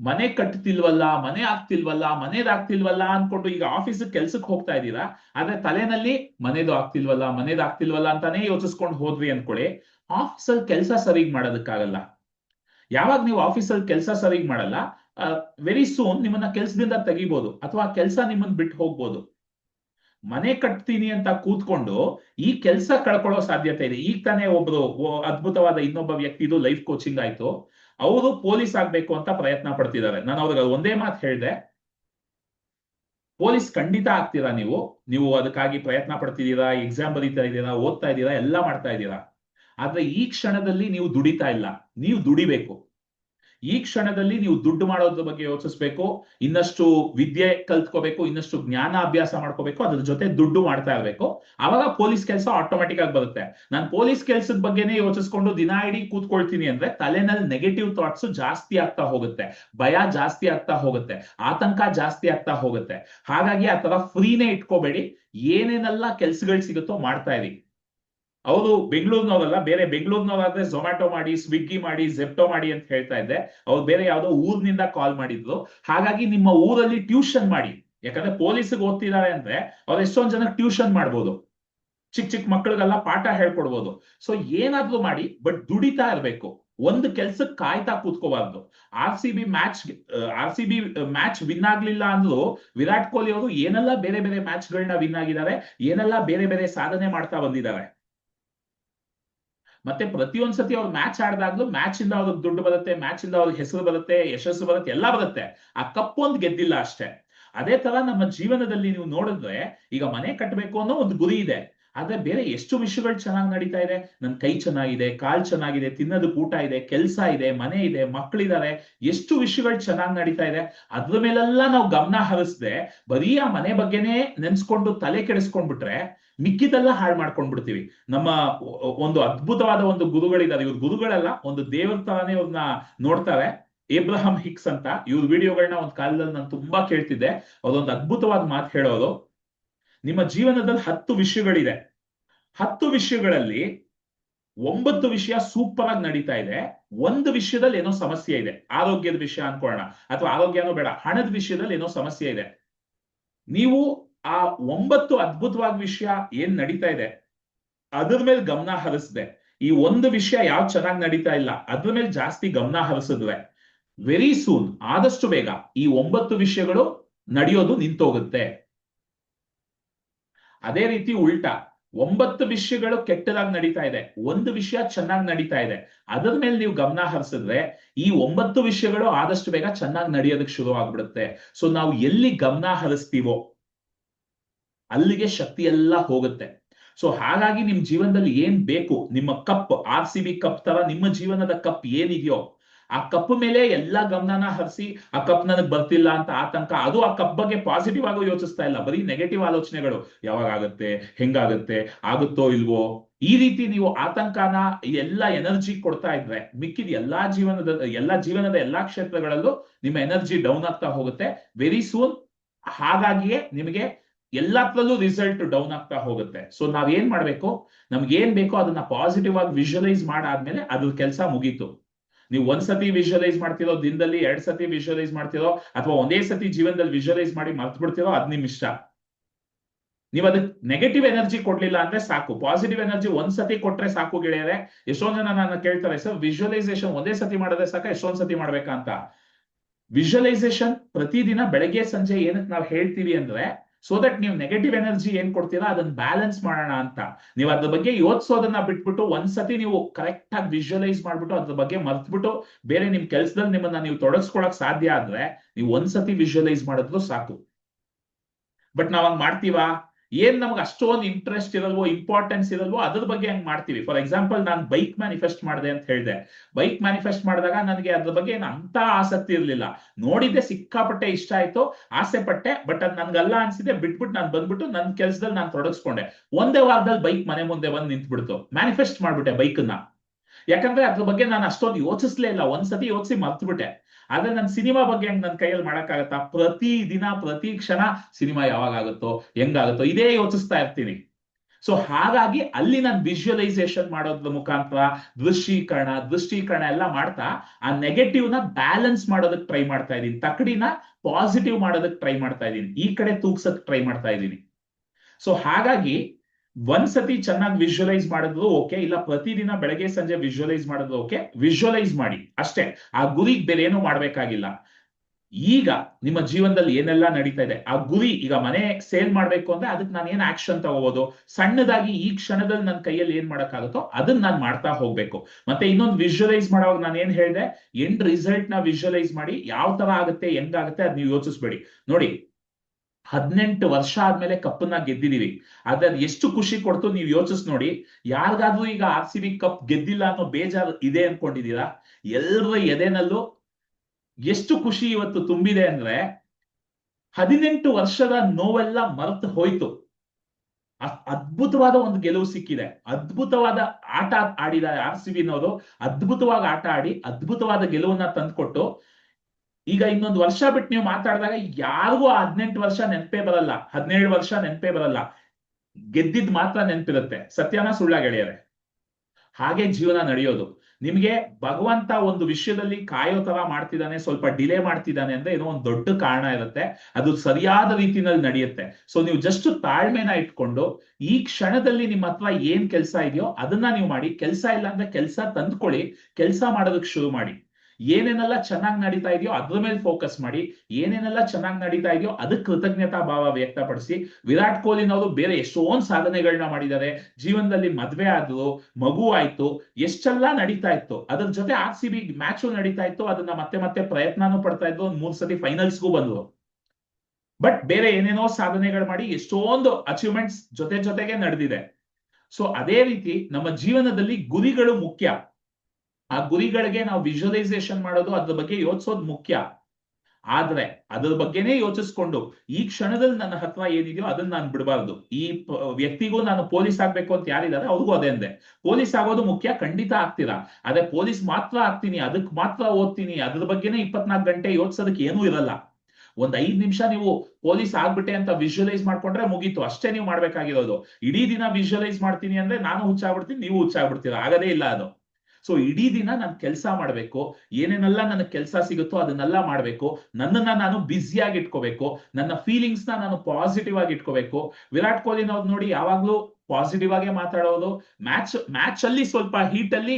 ಮನೆ ಕಟ್ತಿಲ್ವಲ್ಲ, ಮನೆ ಆಗ್ತಿಲ್ವಲ್ಲ ಮನೇದಾಗ್ತಿಲ್ವಲ್ಲ ಅನ್ಕೊಂಡು ಈಗ ಆಫೀಸ್ ಕೆಲ್ಸಕ್ಕೆ ಹೋಗ್ತಾ ಇದ್ದೀರಾ ಆದ್ರೆ ತಲೆನಲ್ಲಿ ಮನೇದು ಆಗ್ತಿಲ್ವಲ್ಲ ಮನೇದು ಆಗ್ತಿಲ್ವಲ್ಲ ಅಂತಾನೆ ಯೋಚಿಸ್ಕೊಂಡು ಹೋದ್ವಿ ಅನ್ಕೊಳ್ಳಿ ಆಫೀಸಲ್ಲಿ ಕೆಲಸ ಸರಿಗ್ ಮಾಡೋದಕ್ಕಾಗಲ್ಲ. ಯಾವಾಗ ನೀವು ಆಫೀಸಲ್ಲಿ ಕೆಲಸ ಸರಿಗ್ ಮಾಡಲ್ಲ ವೆರಿ ಸೂನ್ ನಿಮ್ಮನ್ನ ಕೆಲ್ಸದಿಂದ ತೆಗಿಬಹುದು ಅಥವಾ ಕೆಲಸ ನಿಮ್ಮನ್ನ ಬಿಟ್ಟು ಹೋಗ್ಬೋದು. ಮನೆ ಕಟ್ತೀನಿ ಅಂತ ಕೂತ್ಕೊಂಡು ಈ ಕೆಲಸ ಕಳ್ಕೊಳ್ಳೋ ಸಾಧ್ಯತೆ ಇದೆ. ಈಗ ತಾನೇ ಒಬ್ರು ಅದ್ಭುತವಾದ ಇನ್ನೊಬ್ಬ ವ್ಯಕ್ತಿದು ಲೈಫ್ ಕೋಚಿಂಗ್ ಆಯ್ತು. ಅವರು ಪೊಲೀಸ್ ಆಗ್ಬೇಕು ಅಂತ ಪ್ರಯತ್ನ ಪಡ್ತಿದ್ದಾರೆ. ನಾನು ಅವ್ರಿಗೆ ಒಂದೇ ಮಾತು ಹೇಳಿದೆ. ಪೊಲೀಸ್ ಖಂಡಿತ ಆಗ್ತೀರಾ ನೀವು? ನೀವು ಅದಕ್ಕಾಗಿ ಪ್ರಯತ್ನ ಪಡ್ತಿದ್ದೀರಾ? ಎಕ್ಸಾಮ್ ಬರೀತಾ ಇದ್ದೀರಾ? ಓದ್ತಾ ಇದ್ದೀರಾ? ಎಲ್ಲ ಮಾಡ್ತಾ ಇದ್ದೀರಾ? ಆದ್ರೆ ಈ ಕ್ಷಣದಲ್ಲಿ ನೀವು ದುಡಿತಾ ಇಲ್ಲ. ನೀವು ದುಡಿಬೇಕು. ಈ ಕ್ಷಣದಲ್ಲಿ ನೀವು ದುಡ್ಡು ಮಾಡೋದ್ರ ಬಗ್ಗೆ ಯೋಚಿಸ್ಬೇಕು, ಇನ್ನಷ್ಟು ವಿದ್ಯೆ ಕಲ್ತ್ಕೋಬೇಕು, ಇನ್ನಷ್ಟು ಜ್ಞಾನ ಅಭ್ಯಾಸ ಮಾಡ್ಕೋಬೇಕು, ಅದ್ರ ಜೊತೆ ದುಡ್ಡು ಮಾಡ್ತಾ ಇರಬೇಕು. ಅವಾಗ ಪೊಲೀಸ್ ಕೆಲಸ ಆಟೋಮೆಟಿಕ್ ಆಗಿ ಬರುತ್ತೆ. ನಾನು ಪೊಲೀಸ್ ಕೆಲಸದ ಬಗ್ಗೆನೇ ಯೋಚಿಸ್ಕೊಂಡು ದಿನ ಇಡೀ ಕೂತ್ಕೊಳ್ತೀನಿ ಅಂದ್ರೆ ತಲೆನಲ್ಲಿ ನೆಗೆಟಿವ್ ಥಾಟ್ಸ್ ಜಾಸ್ತಿ ಆಗ್ತಾ ಹೋಗುತ್ತೆ. ಭಯ ಜಾಸ್ತಿ ಆಗ್ತಾ ಹೋಗುತ್ತೆ. ಆತಂಕ ಜಾಸ್ತಿ ಆಗ್ತಾ ಹೋಗುತ್ತೆ. ಹಾಗಾಗಿ ಆ ತರ ಫ್ರೀನೇ ಇಟ್ಕೋಬೇಡಿ. ಏನೇನೆಲ್ಲ ಕೆಲ್ಸಗಳು ಸಿಗುತ್ತೋ ಮಾಡ್ತಾ ಇರಿ. ಅವರು ಬೆಂಗಳೂರಿನವರಲ್ಲ, ಬೇರೆ ಬೆಂಗಳೂರಿನವರಾದ್ರೆ ಝೊಮ್ಯಾಟೊ ಮಾಡಿ ಸ್ವಿಗ್ಗಿ ಮಾಡಿ ಜೆಪ್ಟೊ ಮಾಡಿ ಅಂತ ಹೇಳ್ತಾ ಇದ್ದೆ ಅವ್ರು ಬೇರೆ ಯಾವ್ದೋ ಊರಿನಿಂದ ಕಾಲ್ ಮಾಡಿದ್ರು. ಹಾಗಾಗಿ ನಿಮ್ಮ ಊರಲ್ಲಿ ಟ್ಯೂಷನ್ ಮಾಡಿ. ಯಾಕಂದ್ರೆ ಪೊಲೀಸ್ಗೆ ಓದ್ತಿದ್ದಾರೆ ಅಂದ್ರೆ ಅವ್ರು ಎಷ್ಟೊಂದ್ ಜನಕ್ಕೆ ಟ್ಯೂಷನ್ ಮಾಡ್ಬೋದು. ಚಿಕ್ಕ ಚಿಕ್ಕ ಮಕ್ಕಳಿಗೆಲ್ಲ ಪಾಠ ಹೇಳ್ಕೊಡ್ಬೋದು. ಸೊ ಏನಾದ್ರೂ ಮಾಡಿ ಬಟ್ ದುಡಿತಾ ಇರ್ಬೇಕು. ಒಂದು ಕೆಲ್ಸಕ್ಕೆ ಕಾಯ್ತಾ ಕೂತ್ಕೋಬಾರ್ದು. R C B match R C B match win ಆಗ್ಲಿಲ್ಲ ಅಂದ್ರು ವಿರಾಟ್ ಕೊಹ್ಲಿ ಅವರು ಏನೆಲ್ಲ ಬೇರೆ ಬೇರೆ ಮ್ಯಾಚ್ ಗಳನ್ನ ವಿನ್ ಆಗಿದ್ದಾರೆ, ಏನೆಲ್ಲ ಬೇರೆ ಬೇರೆ ಸಾಧನೆ ಮಾಡ್ತಾ ಬಂದಿದ್ದಾರೆ. ಮತ್ತೆ ಪ್ರತಿಯೊಂದ್ ಸತಿ ಅವ್ರು ಮ್ಯಾಚ್ ಆಡಿದಾಗ್ಲೂ ಮ್ಯಾಚ್ ಇಂದ ಅವ್ರಿಗೆ ದುಡ್ಡು ಬರುತ್ತೆ ಮ್ಯಾಚ್ ಇಂದ ಅವ್ರಿಗೆ ಹೆಸರು ಬರುತ್ತೆ, ಯಶಸ್ಸು ಬರುತ್ತೆ, ಎಲ್ಲ ಬರುತ್ತೆ. ಆ ಕಪ್ ಒಂದ್ ಗೆದ್ದಿಲ್ಲ ಅಷ್ಟೇ. ಅದೇ ತರ ನಮ್ಮ ಜೀವನದಲ್ಲಿ ನೀವು ನೋಡಿದ್ರೆ ಈಗ ಮನೆ ಕಟ್ಟಬೇಕು ಅನ್ನೋ ಒಂದು ಗುರಿ ಇದೆ. ಆದ್ರೆ ಬೇರೆ ಎಷ್ಟು ವಿಷಯಗಳು ಚೆನ್ನಾಗಿ ನಡೀತಾ ಇದೆ? ನನ್ ಕೈ ಚೆನ್ನಾಗಿದೆ, ಕಾಲ್ ಚೆನ್ನಾಗಿದೆ ತಿನ್ನೋದಕ್ಕೆ ಊಟ ಇದೆ, ಕೆಲಸ ಇದೆ, ಮನೆ ಇದೆ ಮಕ್ಕಳಿದ್ದಾರೆ ಎಷ್ಟು ವಿಷಯಗಳು ಚೆನ್ನಾಗಿ ನಡೀತಾ ಇದೆ? ಅದ್ರ ಮೇಲೆಲ್ಲ ನಾವು ಗಮನ ಹರಿಸದೆ ಬರೀ ಆ ಮನೆ ಬಗ್ಗೆನೇ ನೆನ್ಸ್ಕೊಂಡು ತಲೆ ಕೆಡಿಸ್ಕೊಂಡ್ಬಿಟ್ರೆ ಮಿಕ್ಕಿದೆಲ್ಲ ಹಾಳು ಮಾಡ್ಕೊಂಡ್ಬಿಡ್ತೀವಿ. ನಮ್ಮ ಒಂದು ಅದ್ಭುತವಾದ ಒಂದು ಗುರುಗಳಿದ್ದಾರೆ. ಇವ್ರ ಗುರುಗಳೆಲ್ಲ, ಒಂದು ದೇವರ ತರಾನೇ ಅವ್ರನ್ನ ನೋಡ್ತಾರೆ. ಏಬ್ರಹಾಂ ಹಿಕ್ಸ್ ಅಂತ. ಇವ್ರ ವಿಡಿಯೋಗಳನ್ನ ಒಂದು ಕಾಲದಲ್ಲಿ ನಾನು ತುಂಬಾ ಕೇಳ್ತಿದ್ದೆ. ಅದೊಂದು ಅದ್ಭುತವಾದ ಮಾತು ಹೇಳೋರು ನಿಮ್ಮ ಜೀವನದಲ್ಲಿ ಹತ್ತು ವಿಷಯಗಳಿದೆ. ಹತ್ತು ವಿಷಯಗಳಲ್ಲಿ ಒಂಬತ್ತು ವಿಷಯ ಸೂಪರ್ ಆಗಿ ನಡೀತಾ ಇದೆ. ಒಂದು ವಿಷಯದಲ್ಲಿ ಏನೋ ಸಮಸ್ಯೆ ಇದೆ. ಆರೋಗ್ಯದ ವಿಷಯ ಅನ್ಕೊಳ್ಳೋಣ ಅಥವಾ ಆರೋಗ್ಯನೂ ಬೇಡ. ಹಣದ ವಿಷಯದಲ್ಲಿ ಏನೋ ಸಮಸ್ಯೆ ಇದೆ. ನೀವು ಆ ಒಂಬತ್ತು ಅದ್ಭುತವಾದ ವಿಷಯ ಏನ್ ನಡೀತಾ ಇದೆ? ಅದ್ರ ಮೇಲೆ ಗಮನ ಹರಿಸ್ದೆ. ಈ ಒಂದು ವಿಷಯ ಯಾವ್ ಚೆನ್ನಾಗಿ ನಡೀತಾ ಇಲ್ಲ, ಅದ್ರ ಮೇಲೆ ಜಾಸ್ತಿ ಗಮನ ಹರಿಸಿದ್ವೆ. ವೆರಿ ಸೂನ್ ಆದಷ್ಟು ಬೇಗ ಈ ಒಂಬತ್ತು ವಿಷಯಗಳು ನಡೆಯೋದು ನಿಂತೋಗುತ್ತೆ. ಅದೇ ರೀತಿ ಉಲ್ಟಾ, ಒಂಬತ್ತು ವಿಷಯಗಳು ಕೆಟ್ಟದಾಗಿ ನಡೀತಾ ಇದೆ, ಒಂದು ವಿಷಯ ಚೆನ್ನಾಗಿ ನಡೀತಾ ಇದೆ, ಅದ್ರ ಮೇಲೆ ನೀವು ಗಮನ ಹರಿಸಿದ್ರೆ ಈ ಒಂಬತ್ತು ವಿಷಯಗಳು ಆದಷ್ಟು ಬೇಗ ಚೆನ್ನಾಗಿ ನಡೆಯೋದಕ್ಕೆ ಶುರು ಆಗ್ಬಿಡುತ್ತೆ ಸೊ ನಾವು ಎಲ್ಲಿ ಗಮನ ಹರಿಸ್ತೀವೋ ಅಲ್ಲಿಗೆ ಶಕ್ತಿ ಎಲ್ಲ ಹೋಗುತ್ತೆ. ಸೊ ಹಾಗಾಗಿ ನಿಮ್ ಜೀವನದಲ್ಲಿ ಏನ್ ಬೇಕು? ನಿಮ್ಮ cup R C B cup ತರ ನಿಮ್ಮ ಜೀವನದ ಕಪ್ ಏನಿದೆಯೋ, ಆ ಕಪ್ ಮೇಲೆ ಎಲ್ಲಾ ಗಮನನ ಹರಿಸಿ, ಆ ಕಪ್ ನನಗ್ ಬರ್ತಿಲ್ಲ ಅಂತ ಆತಂಕ, ಅದು ಆ ಕಪ್ ಬಗ್ಗೆ ಪಾಸಿಟಿವ್ ಆಗೋ ಯೋಚಿಸ್ತಾ ಇಲ್ಲ. ಬರೀ ನೆಗೆಟಿವ್ ಆಲೋಚನೆಗಳು. ಯಾವಾಗ ಆಗುತ್ತೆ? ಹೆಂಗಾಗುತ್ತೆ? ಆಗುತ್ತೋ ಇಲ್ವೋ? ಈ ರೀತಿ ನೀವು ಆತಂಕನ ಎಲ್ಲ ಎನರ್ಜಿ ಕೊಡ್ತಾ ಇದ್ರೆ, ಮಿಕ್ಕಿದ ಎಲ್ಲಾ ಜೀವನದ ಎಲ್ಲಾ ಜೀವನದ ಎಲ್ಲಾ ಕ್ಷೇತ್ರಗಳಲ್ಲೂ ನಿಮ್ಮ ಎನರ್ಜಿ ಡೌನ್ ಆಗ್ತಾ ಹೋಗುತ್ತೆ. ವೆರಿ ಸೂನ್ ಹಾಗಾಗಿಯೇ ನಿಮಗೆ ಎಲ್ಲತ್ರಲ್ಲೂ ರಿಸಲ್ಟ್ ಡೌನ್ ಆಗ್ತಾ ಹೋಗುತ್ತೆ. ಸೊ ನಾವ್ ಏನ್ ಮಾಡ್ಬೇಕು? ನಮ್ಗೆ ಏನ್ ಬೇಕೋ ಅದನ್ನ ಪಾಸಿಟಿವ್ ಆಗಿ ವಿಜುವಲೈಸ್ ಮಾಡಾದ್ಮೇಲೆ ಅದ್ರ ಕೆಲಸ ಮುಗೀತು. ನೀವು ಒಂದ್ಸತಿ ವಿಜುವಲೈಸ್ ಮಾಡ್ತಿರೋ, ದಿನದಲ್ಲಿ ಎರಡ್ ಸತಿ ವಿಜುವಲೈಸ್ ಮಾಡ್ತಿರೋ, ಅಥವಾ ಒಂದೇ ಸತಿ ಜೀವನದಲ್ಲಿ ವಿಜುವಲೈಸ್ ಮಾಡಿ ಮರ್ತು ಬಿಡ್ತಿರೋ, ಅದ್ ನಿಮ್ ಇಷ್ಟ. ನೀವು ಅದಕ್ಕೆ ನೆಗೆಟಿವ್ ಎನರ್ಜಿ ಕೊಡ್ಲಿಲ್ಲ ಅಂದ್ರೆ ಸಾಕು. ಪಾಸಿಟಿವ್ ಎನರ್ಜಿ ಒಂದ್ ಸತಿ ಕೊಟ್ರೆ ಸಾಕು ಗೆಳೆಯರೆ. ಎಷ್ಟೊಂದ್ ಜನ ನಾನು ಕೇಳ್ತಾರೆ, ಸರ್ ವಿಜುವಲೈಸೇಷನ್ ಒಂದೇ ಸತಿ ಮಾಡಿದ್ರೆ ಸಾಕ, ಎಷ್ಟೊಂದ್ ಸತಿ ಮಾಡ್ಬೇಕಂತ ವಿಜುವಲೈಸೇಷನ್ ಪ್ರತಿದಿನ ಬೆಳಗ್ಗೆ ಸಂಜೆ ಏನಕ್ಕೆ ನಾವು ಹೇಳ್ತೀವಿ ಅಂದ್ರೆ ಸೊ ದಟ್ ನೀವು ನೆಗೆಟಿವ್ ಎನರ್ಜಿ ಏನ್ ಕೊಡ್ತೀರಾ? ಅದನ್ನ ಬ್ಯಾಲೆನ್ಸ್ ಮಾಡೋಣ ಅಂತ. ನೀವು ಅದ್ರ ಬಗ್ಗೆ ಯೋಚಿಸೋದನ್ನ ಬಿಟ್ಬಿಟ್ಟು ಒಂದ್ಸತಿ ನೀವು ಕರೆಕ್ಟ್ ಆಗಿ ವಿಜುವಲೈಸ್ ಮಾಡ್ಬಿಟ್ಟು ಅದ್ರ ಬಗ್ಗೆ ಮರ್ತ್ಬಿಟ್ಟು ಬೇರೆ ನಿಮ್ ಕೆಲ್ಸದಲ್ಲಿ ನಿಮ್ಮನ್ನ ನೀವು ತೊಡಗಿಸ್ಕೊಳಕ್ ಸಾಧ್ಯ ಆದ್ರೆ, ನೀವು ಒಂದ್ಸತಿ ವಿಜುವಲೈಸ್ ಮಾಡಿದ್ರು ಸಾಕು. ಬಟ್ ನಾವ್ ಹಂಗ್ ಮಾಡ್ತೀವಾ? ಏನ್ ನಮ್ಗೆ ಅಷ್ಟೊಂದು ಇಂಟ್ರೆಸ್ಟ್ ಇರಲ್ವೋ ಇಂಪಾರ್ಟೆನ್ಸ್ ಇರಲ್ವೋ, ಅದ್ರ ಬಗ್ಗೆ ಹಂಗ್ ಮಾಡ್ತೀವಿ. ಫಾರ್ ಎಕ್ಸಾಂಪಲ್ ನಾನು ಬೈಕ್ ಮ್ಯಾನಿಫೆಸ್ಟ್ ಮಾಡಿದೆ ಅಂತ ಹೇಳಿದೆ. ಬೈಕ್ ಮ್ಯಾನಿಫೆಸ್ಟ್ ಮಾಡಿದಾಗ ನನಗೆ ಅದ್ರ ಬಗ್ಗೆ ಏನು ಅಂತ ಆಸಕ್ತಿ ಇರಲಿಲ್ಲ. ನೋಡಿದ್ದೆ ಸಿಕ್ಕಾಪಟ್ಟೆ ಇಷ್ಟ ಆಯ್ತು, ಆಸೆ ಪಟ್ಟೆ ಬಟ್ ಅದ್ ನನ್ಗಲ್ಲ ಅನ್ಸಿದೆ ಬಿಟ್ಬಿಟ್ಟು ನಾನು ಬಂದ್ಬಿಟ್ಟು ನನ್ನ ಕೆಲಸದಲ್ಲಿ ನಾನು ತೊಡಗಿಸ್ಕೊಂಡೆ. ಒಂದೇ ವಾರದಲ್ಲಿ ಬೈಕ್ ಮನೆ ಮುಂದೆ ಬಂದು ನಿಂತ್ಬಿಡ್ತು. ಮ್ಯಾನಿಫೆಸ್ಟ್ ಮಾಡ್ಬಿಟ್ಟೆ ಬೈಕ್ನ ಯಾಕಂದ್ರೆ ಅದ್ರ ಬಗ್ಗೆ ನಾನು ಅಷ್ಟೊಂದು ಯೋಚಿಸ್ಲೇ ಇಲ್ಲ. ಒಂದ್ಸತಿ ಯೋಚಿಸಿ ಮರ್ತ್ಬಿಟ್ಟೆ. ಆದ್ರೆ ನನ್ ಸಿನಿಮಾ ಬಗ್ಗೆ ಹೆಂಗ್ ನನ್ನ ಕೈಯಲ್ಲಿ ಮಾಡಕ್ಕಾಗತ್ತಾ? ಪ್ರತಿ ದಿನ, ಪ್ರತಿ ಕ್ಷಣ ಸಿನಿಮಾ ಯಾವಾಗ ಆಗುತ್ತೋ ಹೆಂಗಾಗುತ್ತೋ, ಇದೇ ಯೋಚಿಸ್ತಾ ಇರ್ತೀನಿ. ಸೊ ಹಾಗಾಗಿ ಅಲ್ಲಿ ನಾನು ವಿಜುವಲೈಸೇಷನ್ ಮಾಡೋದ್ರ ಮುಖಾಂತರ, ದೃಶ್ಯೀಕರಣ ದೃಷ್ಟೀಕರಣ ಎಲ್ಲ ಮಾಡ್ತಾ, ಆ ನೆಗೆಟಿವ್ನ ಬ್ಯಾಲೆನ್ಸ್ ಮಾಡೋದಕ್ಕೆ ಟ್ರೈ ಮಾಡ್ತಾ ಇದ್ದೀನಿ. ತಕಡಿನ ಪಾಸಿಟಿವ್ ಮಾಡೋದಕ್ಕೆ ಟ್ರೈ ಮಾಡ್ತಾ ಇದ್ದೀನಿ. ಈ ಕಡೆ ತೂಗ್ಸಕ್ ಟ್ರೈ ಮಾಡ್ತಾ ಇದ್ದೀನಿ. ಸೊ ಹಾಗಾಗಿ ಒಂದ್ಸತಿ ಚೆನ್ನಾಗಿ ವಿಜುವಲೈಸ್ ಮಾಡಿದ್ರು ಓಕೆ ಇಲ್ಲ, ಪ್ರತಿದಿನ ಬೆಳಗ್ಗೆ, ಸಂಜೆ ವಿಜುವಲೈಸ್ ಮಾಡಿದ್ರು ಓಕೆ ವಿಜುವಲೈಸ್ ಮಾಡಿ. ಅಷ್ಟೇ. ಆ ಗುರಿಗೆ ಬೇರೆ ಏನು ಮಾಡ್ಬೇಕಾಗಿಲ್ಲ. ಈಗ ನಿಮ್ಮ ಜೀವನದಲ್ಲಿ ಏನೆಲ್ಲ ನಡೀತಾ ಇದೆ? ಆ ಗುರಿ, ಈಗ ಮನೆ ಸೇಲ್ ಮಾಡ್ಬೇಕು ಅಂದ್ರೆ ಅದಕ್ಕೆ ನಾನು ಏನ್ ಆಕ್ಷನ್ ತಗೋಬಹುದು ಸಣ್ಣದಾಗಿ ಈ ಕ್ಷಣದಲ್ಲಿ ನನ್ನ ಕೈಯಲ್ಲಿ ಏನ್ ಮಾಡಕ್ಕಾಗುತ್ತೋ ಅದನ್ನ ನಾನು ಮಾಡ್ತಾ ಹೋಗ್ಬೇಕು. ಮತ್ತೆ ಇನ್ನೊಂದು ವಿಜುವಲೈಸ್ ಮಾಡೋವಾಗ ನಾನು ಏನ್ ಹೇಳಿದೆ? ಎಂಡ್ ರಿಸಲ್ಟ್ನ ವಿಜುವಲೈಸ್ ಮಾಡಿ. ಯಾವ ತರ ಆಗುತ್ತೆ, ಹೆಂಗಾಗುತ್ತೆ ಅದ್ ನೀವು ಯೋಚಿಸ್ಬೇಡಿ. ನೋಡಿ ಹದಿನೆಂಟು ವರ್ಷ ಆದ್ಮೇಲೆ ಕಪ್ಪನ್ನ ಗೆದ್ದಿದೀವಿ ಅದ್ರ ಎಷ್ಟು ಖುಷಿ ಕೊಡ್ತು ನೀವು ಯೋಚಿಸ್ ನೋಡಿ, ಯಾರಿಗಾದ್ರೂ ಈಗ ಆರ್ ಸಿ ಬಿ ಕಪ್ ಗೆದ್ದಿಲ್ಲ ಅನ್ನೋ ಬೇಜಾರು ಇದೆ ಅನ್ಕೊಂಡಿದೀರಾ ಎಲ್ಲರ ಎದೆನಲ್ಲೂ ಎಷ್ಟು ಖುಷಿ ಇವತ್ತು ತುಂಬಿದೆ ಅಂದ್ರೆ, ಹದಿನೆಂಟು ವರ್ಷದ ನೋವೆಲ್ಲ ಮರೆತು ಹೋಯ್ತು. ಅದ್ಭುತವಾದ ಒಂದು ಗೆಲುವು ಸಿಕ್ಕಿದೆ. ಅದ್ಭುತವಾದ ಆಟ ಆಡಿದ್ದಾರೆ ಆರ್ ಸಿ ಬಿನವರು ಅದ್ಭುತವಾಗಿ ಆಟ ಆಡಿ ಅದ್ಭುತವಾದ ಗೆಲುವನ್ನ ತಂದ್ಕೊಟ್ಟು ಈಗ ಇನ್ನೊಂದು ವರ್ಷ ಬಿಟ್ಟು ನೀವು ಮಾತಾಡಿದಾಗ ಯಾರಿಗೂ ಹದಿನೆಂಟು ವರ್ಷ ನೆನಪೇ ಬರಲ್ಲ, ಹದಿನೇಳು ವರ್ಷ ನೆನಪೇ ಬರಲ್ಲ. ಗೆದ್ದಿದ್ ಮಾತ್ರ ನೆನಪಿರುತ್ತೆ. ಸತ್ಯನ ಸುಳ್ಳ ಗೆಳೆಯರೆ ಹಾಗೆ ಜೀವನ ನಡೆಯೋದು. ನಿಮ್ಗೆ ಭಗವಂತ ಒಂದು ವಿಷಯದಲ್ಲಿ ಕಾಯೋ ತರ ಮಾಡ್ತಿದ್ದಾನೆ ಸ್ವಲ್ಪ ಡಿಲೇ ಮಾಡ್ತಿದ್ದಾನೆ ಅಂದ್ರೆ ಏನೋ ಒಂದು ದೊಡ್ಡ ಕಾರಣ ಇರುತ್ತೆ. ಅದು ಸರಿಯಾದ ರೀತಿನಲ್ಲಿ ನಡೆಯುತ್ತೆ. ಸೊ ನೀವು ಜಸ್ಟ್ ತಾಳ್ಮೆನ ಇಟ್ಕೊಂಡು ಈ ಕ್ಷಣದಲ್ಲಿ ನಿಮ್ಮ ಹತ್ರ ಏನ್ ಕೆಲಸ ಇದೆಯೋ ಅದನ್ನ ನೀವು ಮಾಡಿ. ಕೆಲಸ ಇಲ್ಲ ಅಂದ್ರೆ ಕೆಲಸ ತಂದ್ಕೊಳ್ಳಿ. ಕೆಲಸ ಮಾಡೋದಕ್ಕೆ ಶುರು ಮಾಡಿ. ಏನೇನೆಲ್ಲ ಚೆನ್ನಾಗಿ ನಡೀತಾ ಇದೆಯೋ ಅದ್ರ ಮೇಲೆ ಫೋಕಸ್ ಮಾಡಿ, ಏನೇನೆಲ್ಲ ಚೆನ್ನಾಗಿ ನಡೀತಾ ಇದೆಯೋ ಅದಕ್ಕೆ ಕೃತಜ್ಞತಾ ಭಾವ ವ್ಯಕ್ತಪಡಿಸಿ, ವಿರಾಟ್ ಕೊಹ್ಲಿನವರು ಬೇರೆ ಎಷ್ಟೊಂದ್ ಸಾಧನೆಗಳನ್ನ ಮಾಡಿದ್ದಾರೆ. ಜೀವನದಲ್ಲಿ ಮದ್ವೆ ಆದ್ರು ಮಗು ಆಯ್ತು, ಎಷ್ಟೆಲ್ಲ ನಡೀತಾ ಇತ್ತು, ಅದ್ರ ಜೊತೆ ಆರ್ ಸಿ ಬಿ ಮ್ಯಾಚು ನಡೀತಾ ಇತ್ತು, ಅದನ್ನ ಮತ್ತೆ ಮತ್ತೆ ಪ್ರಯತ್ನನೂ ಪಡ್ತಾ ಇದ್ರು ಒಂದ್ ಮೂರ್ ಸತಿ ಫೈನಲ್ಸ್ಗೂ ಬಂದ್ರು ಬಟ್ ಬೇರೆ ಏನೇನೋ ಸಾಧನೆಗಳು ಮಾಡಿ ಎಷ್ಟೊಂದು ಅಚೀವ್ಮೆಂಟ್ಸ್ ಜೊತೆ ಜೊತೆಗೆ ನಡೆದಿದೆ. ಸೊ ಅದೇ ರೀತಿ ನಮ್ಮ ಜೀವನದಲ್ಲಿ ಗುರಿಗಳು ಮುಖ್ಯ. ಆ ಗುರಿಗಳಿಗೆ ನಾವು ವಿಜುವಲೈಸೇಷನ್ ಮಾಡೋದು ಅದ್ರ ಬಗ್ಗೆ ಯೋಚಿಸೋದು ಮುಖ್ಯ. ಆದ್ರೆ ಅದ್ರ ಬಗ್ಗೆನೇ ಯೋಚಿಸ್ಕೊಂಡು ಈ ಕ್ಷಣದಲ್ಲಿ ನನ್ನ ಹತ್ರ ಏನಿದೆಯೋ ಅದನ್ನ ನಾನು ಬಿಡಬಾರ್ದು. ಈ ವ್ಯಕ್ತಿಗೂ ನಾನು ಪೊಲೀಸ್ ಆಗ್ಬೇಕು ಅಂತ ಯಾರಿದ್ದಾರೆ ಅವ್ರಿಗೂ ಅದೇ ಅಂದೆ. ಪೊಲೀಸ್ ಆಗೋದು ಮುಖ್ಯ, ಖಂಡಿತ ಆಗ್ತೀರಾ. ಅದೇ ಪೊಲೀಸ್ ಮಾತ್ರ ಆಗ್ತೀನಿ ಅದಕ್ ಮಾತ್ರ ಓದ್ತೀನಿ, ಅದ್ರ ಬಗ್ಗೆನೇ ಇಪ್ಪತ್ನಾಲ್ಕು ಗಂಟೆ ಯೋಚಿಸೋದಕ್ಕೆ ಏನೂ ಇರಲ್ಲ. ಒಂದ್ ಐದ್ ನಿಮಿಷ ನೀವು ಪೊಲೀಸ್ ಆಗ್ಬಿಟ್ಟೆ ಅಂತ ವಿಜುವಲೈಸ್ ಮಾಡ್ಕೊಂಡ್ರೆ ಮುಗೀತು. ಅಷ್ಟೇ ನೀವು ಮಾಡ್ಬೇಕಾಗಿರೋದು. ಇಡೀ ದಿನ ವಿಜುವಲೈಸ್ ಮಾಡ್ತೀನಿ ಅಂದ್ರೆ ನಾನು ಹುಚ್ಚಾಗ್ಬಿಡ್ತೀನಿ, ನೀವು ಹುಚ್ಚಾಗ್ಬಿಡ್ತೀರಾ. ಆಗದೇ ಇಲ್ಲ ಅದು. ಸೊ ಇಡೀ ದಿನ ನಾನು ಕೆಲಸ ಮಾಡಬೇಕು, ಏನೇನೆಲ್ಲ ನನಗೆ ಕೆಲಸ ಸಿಗುತ್ತೋ ಅದನ್ನೆಲ್ಲ ಮಾಡಬೇಕು, ನನ್ನನ್ನ ನಾನು ಬ್ಯುಸಿಯಾಗಿ ಇಟ್ಕೋಬೇಕು, ನನ್ನ ಫೀಲಿಂಗ್ಸ್ನ ನಾನು ಪಾಸಿಟಿವ್ ಆಗಿ ಇಟ್ಕೋಬೇಕು. ವಿರಾಟ್ ಕೊಹ್ಲಿನವ್ರು ನೋಡಿ ಯಾವಾಗ್ಲೂ ಪಾಸಿಟಿವ್ ಆಗೇ ಮಾತಾಡೋದು ಮ್ಯಾಚ್ ಮ್ಯಾಚ್ ಅಲ್ಲಿ ಸ್ವಲ್ಪ ಹೀಟ್ ಅಲ್ಲಿ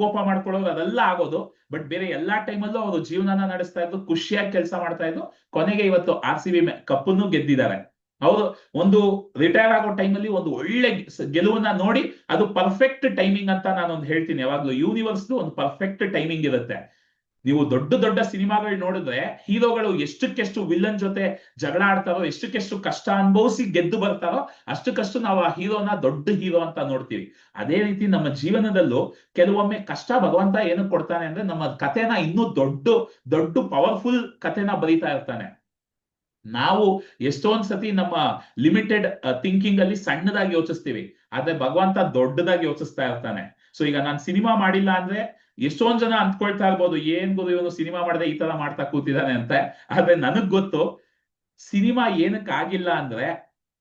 ಕೋಪ ಮಾಡ್ಕೊಳ್ಳೋದು ಅದೆಲ್ಲ ಆಗೋದು. ಬಟ್ ಬೇರೆ ಎಲ್ಲಾ ಟೈಮಲ್ಲೂ ಅವರು ಜೀವನನ ನಡೆಸ್ತಾ ಇದ್ದು, ಖುಷಿಯಾಗಿ ಕೆಲಸ ಮಾಡ್ತಾ ಇದ್ದು, ಕೊನೆಗೆ ಇವತ್ತು ಆರ್ ಸಿ ಬಿ ಕಪ್ಪನ್ನು ಗೆದ್ದಿದ್ದಾರೆ. ಹೌದು, ಒಂದು ರಿಟೈರ್ ಆಗೋ ಟೈಮಲ್ಲಿ ಒಂದು ಒಳ್ಳೆ ಗೆಲುವನ್ನ ನೋಡಿ ಅದು ಪರ್ಫೆಕ್ಟ್ ಟೈಮಿಂಗ್ ಅಂತ ನಾನು ಒಂದು ಹೇಳ್ತೀನಿ. ಯಾವಾಗ್ಲೂ ಯೂನಿವರ್ಸ್ ಒಂದು ಪರ್ಫೆಕ್ಟ್ ಟೈಮಿಂಗ್ ಇರುತ್ತೆ. ನೀವು ದೊಡ್ಡ ದೊಡ್ಡ ಸಿನಿಮಾಗಳು ನೋಡಿದ್ರೆ ಹೀರೋಗಳು ಎಷ್ಟಕ್ಕೆಷ್ಟು ವಿಲ್ಲನ್ ಜೊತೆ ಜಗಳ ಆಡ್ತಾರೋ, ಎಷ್ಟಕ್ಕೆಷ್ಟು ಕಷ್ಟ ಅನುಭವಿಸಿ ಗೆದ್ದು ಬರ್ತಾರೋ, ಅಷ್ಟಕ್ಕಷ್ಟು ನಾವು ಆ ಹೀರೋನ ದೊಡ್ಡ ಹೀರೋ ಅಂತ ನೋಡ್ತೀವಿ. ಅದೇ ರೀತಿ ನಮ್ಮ ಜೀವನದಲ್ಲೂ ಕೆಲವೊಮ್ಮೆ ಕಷ್ಟ ಭಗವಂತ ಏನಕ್ಕೆ ಕೊಡ್ತಾನೆ ಅಂದ್ರೆ ನಮ್ಮ ಕಥೆನ ಇನ್ನೂ ದೊಡ್ಡ ದೊಡ್ಡ ಪವರ್ಫುಲ್ ಕಥೆನ ಬರೀತಾ ಇರ್ತಾನೆ. ನಾವು ಎಷ್ಟೊಂದ್ ಸತಿ ನಮ್ಮ ಲಿಮಿಟೆಡ್ ಥಿಂಕಿಂಗ್ ಅಲ್ಲಿ ಸಣ್ಣದಾಗಿ ಯೋಚಿಸ್ತೀವಿ, ಆದ್ರೆ ಭಗವಂತ ದೊಡ್ಡದಾಗಿ ಯೋಚಿಸ್ತಾ ಇರ್ತಾನೆ. ಸೊ ಈಗ ನಾನು ಸಿನಿಮಾ ಮಾಡಿಲ್ಲ ಅಂದ್ರೆ ಎಷ್ಟೊಂದ್ ಜನ ಅಂದ್ಕೊಳ್ತಾ ಇರ್ಬೋದು, ಏನ್ ಗೊತ್ತು ಇವನು ಸಿನಿಮಾ ಮಾಡದೆ ಈ ತರ ಮಾಡ್ತಾ ಕೂತಿದ್ದಾನೆ ಅಂತ. ಆದ್ರೆ ನನಗ್ ಗೊತ್ತು, ಸಿನಿಮಾ ಏನಕ್ಕೆ ಆಗಿಲ್ಲ ಅಂದ್ರೆ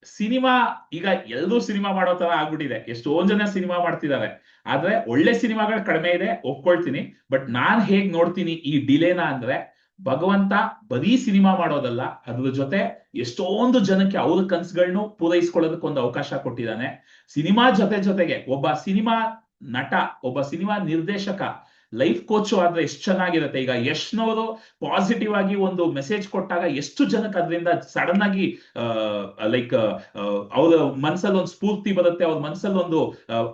ಸಿನಿಮಾ ಈಗ ಎಲ್ಲರೂ ಸಿನಿಮಾ ಮಾಡೋ ತರ ಆಗ್ಬಿಟ್ಟಿದೆ. ಎಷ್ಟೊಂದ್ ಜನ ಸಿನಿಮಾ ಮಾಡ್ತಿದ್ದಾರೆ. ಆದ್ರೆ ಒಳ್ಳೆ ಸಿನಿಮಾಗಳು ಕಡಿಮೆ ಇದೆ, ಒಪ್ಕೊಳ್ತೀನಿ. ಬಟ್ ನಾನ್ ಹೇಗ್ ನೋಡ್ತೀನಿ ಈ ಡಿಲೇನ ಅಂದ್ರೆ ಭಗವಂತ ಬರೀ ಸಿನಿಮಾ ಮಾಡೋದಲ್ಲ, ಅದ್ರ ಜೊತೆ ಎಷ್ಟೊಂದು ಜನಕ್ಕೆ ಅವ್ರ ಕನ್ಸುಗಳನ್ನು ಪೂರೈಸ್ಕೊಳ್ಳೋದಕ್ಕೆ ಒಂದು ಅವಕಾಶ ಕೊಟ್ಟಿದ್ದಾನೆ. ಸಿನಿಮಾ ಜೊತೆ ಜೊತೆಗೆ ಒಬ್ಬ ಸಿನಿಮಾ ನಟ, ಒಬ್ಬ ಸಿನಿಮಾ ನಿರ್ದೇಶಕ, ಲೈಫ್ ಕೋಚ್ ಆದ್ರೆ ಎಷ್ಟು ಚೆನ್ನಾಗಿರುತ್ತೆ. ಈಗ ಯಶ್ನವರು ಪಾಸಿಟಿವ್ ಆಗಿ ಒಂದು ಮೆಸೇಜ್ ಕೊಟ್ಟಾಗ ಎಷ್ಟು ಜನಕ್ಕೆ ಅದರಿಂದ ಸಡನ್ ಆಗಿ ಲೈಕ್ ಅವ್ರ ಮನ್ಸಲ್ಲಿ ಒಂದು ಸ್ಫೂರ್ತಿ ಬರುತ್ತೆ, ಅವ್ರ ಮನ್ಸಲ್ಲಿ ಒಂದು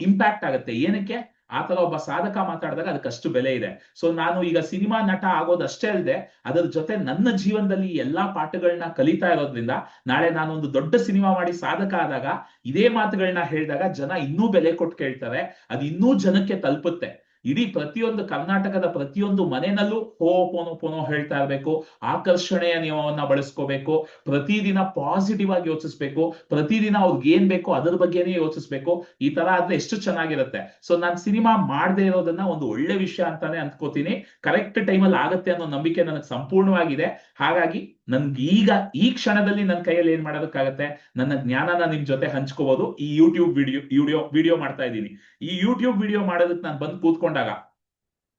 ಇಂಪ್ಯಾಕ್ಟ್ ಆಗುತ್ತೆ. ಏನಕ್ಕೆ? ಆ ತರ ಒಬ್ಬ ಸಾಧಕ ಮಾತಾಡಿದಾಗ ಅದಕ್ಕಷ್ಟು ಬೆಲೆ ಇದೆ. ಸೊ ನಾನು ಈಗ ಸಿನಿಮಾ ನಟ ಆಗೋದಷ್ಟೇ ಅಲ್ಲದೆ ಅದರ ಜೊತೆ ನನ್ನ ಜೀವನದಲ್ಲಿ ಎಲ್ಲಾ ಪಾಠಗಳನ್ನ ಕಲಿತಾ ಇರೋದ್ರಿಂದ ನಾಳೆ ನಾನು ಒಂದು ದೊಡ್ಡ ಸಿನಿಮಾ ಮಾಡಿ ಸಾಧಕ ಆದಾಗ ಇದೇ ಮಾತುಗಳನ್ನ ಹೇಳಿದಾಗ ಜನ ಇನ್ನೂ ಬೆಲೆ ಕೊಟ್ಟು ಕೇಳ್ತಾರೆ. ಅದು ಇನ್ನೂ ಜನಕ್ಕೆ ತಲುಪುತ್ತೆ. ಇಡೀ ಪ್ರತಿಯೊಂದು ಕರ್ನಾಟಕದ ಪ್ರತಿಯೊಂದು ಮನೆಯಲ್ಲೂ ಹೋ ಪೋನೋ ಪೋನೋ ಹೇಳ್ತಾ ಇರ್ಬೇಕು. ಆಕರ್ಷಣೆಯ ನಿಯಮವನ್ನ ಬಳಸ್ಕೋಬೇಕು. ಪ್ರತಿದಿನ ಪಾಸಿಟಿವ್ ಆಗಿ ಯೋಚಿಸ್ಬೇಕು. ಪ್ರತಿದಿನ ಅವ್ರಿಗೆ ಏನ್ ಬೇಕೋ ಅದ್ರ ಬಗ್ಗೆನೇ ಯೋಚಿಸ್ಬೇಕು. ಈ ತರ ಆದ್ರೆ ಎಷ್ಟು ಚೆನ್ನಾಗಿರುತ್ತೆ. ಸೊ ನಾನ್ ಸಿನಿಮಾ ಮಾಡದೇ ಇರೋದನ್ನ ಒಂದು ಒಳ್ಳೆ ವಿಷಯ ಅಂತಾನೆ ಅಂದ್ಕೋತೀನಿ. ಕರೆಕ್ಟ್ ಟೈಮಲ್ಲಿ ಆಗತ್ತೆ ಅನ್ನೋ ನಂಬಿಕೆ ನನಗೆ ಸಂಪೂರ್ಣವಾಗಿದೆ. ಹಾಗಾಗಿ ನನ್ಗೆ ಈಗ ಈ ಕ್ಷಣದಲ್ಲಿ ನನ್ನ ಕೈಯಲ್ಲಿ ಏನ್ ಮಾಡೋದಕ್ಕಾಗತ್ತೆ? ನನ್ನ ಜ್ಞಾನನ ನಿಮ್ ಜೊತೆ ಹಂಚ್ಕೋಬಹುದು ಈ ಯೂಟ್ಯೂಬ್ ವಿಡಿಯೋ ವಿಡಿಯೋ ವಿಡಿಯೋ ಮಾಡ್ತಾ ಇದ್ದೀನಿ. ಈ ಯೂಟ್ಯೂಬ್ ವಿಡಿಯೋ ಮಾಡೋದಕ್ಕೆ ನಾನು ಬಂದು ಕೂತ್ಕೊಂಡಾಗ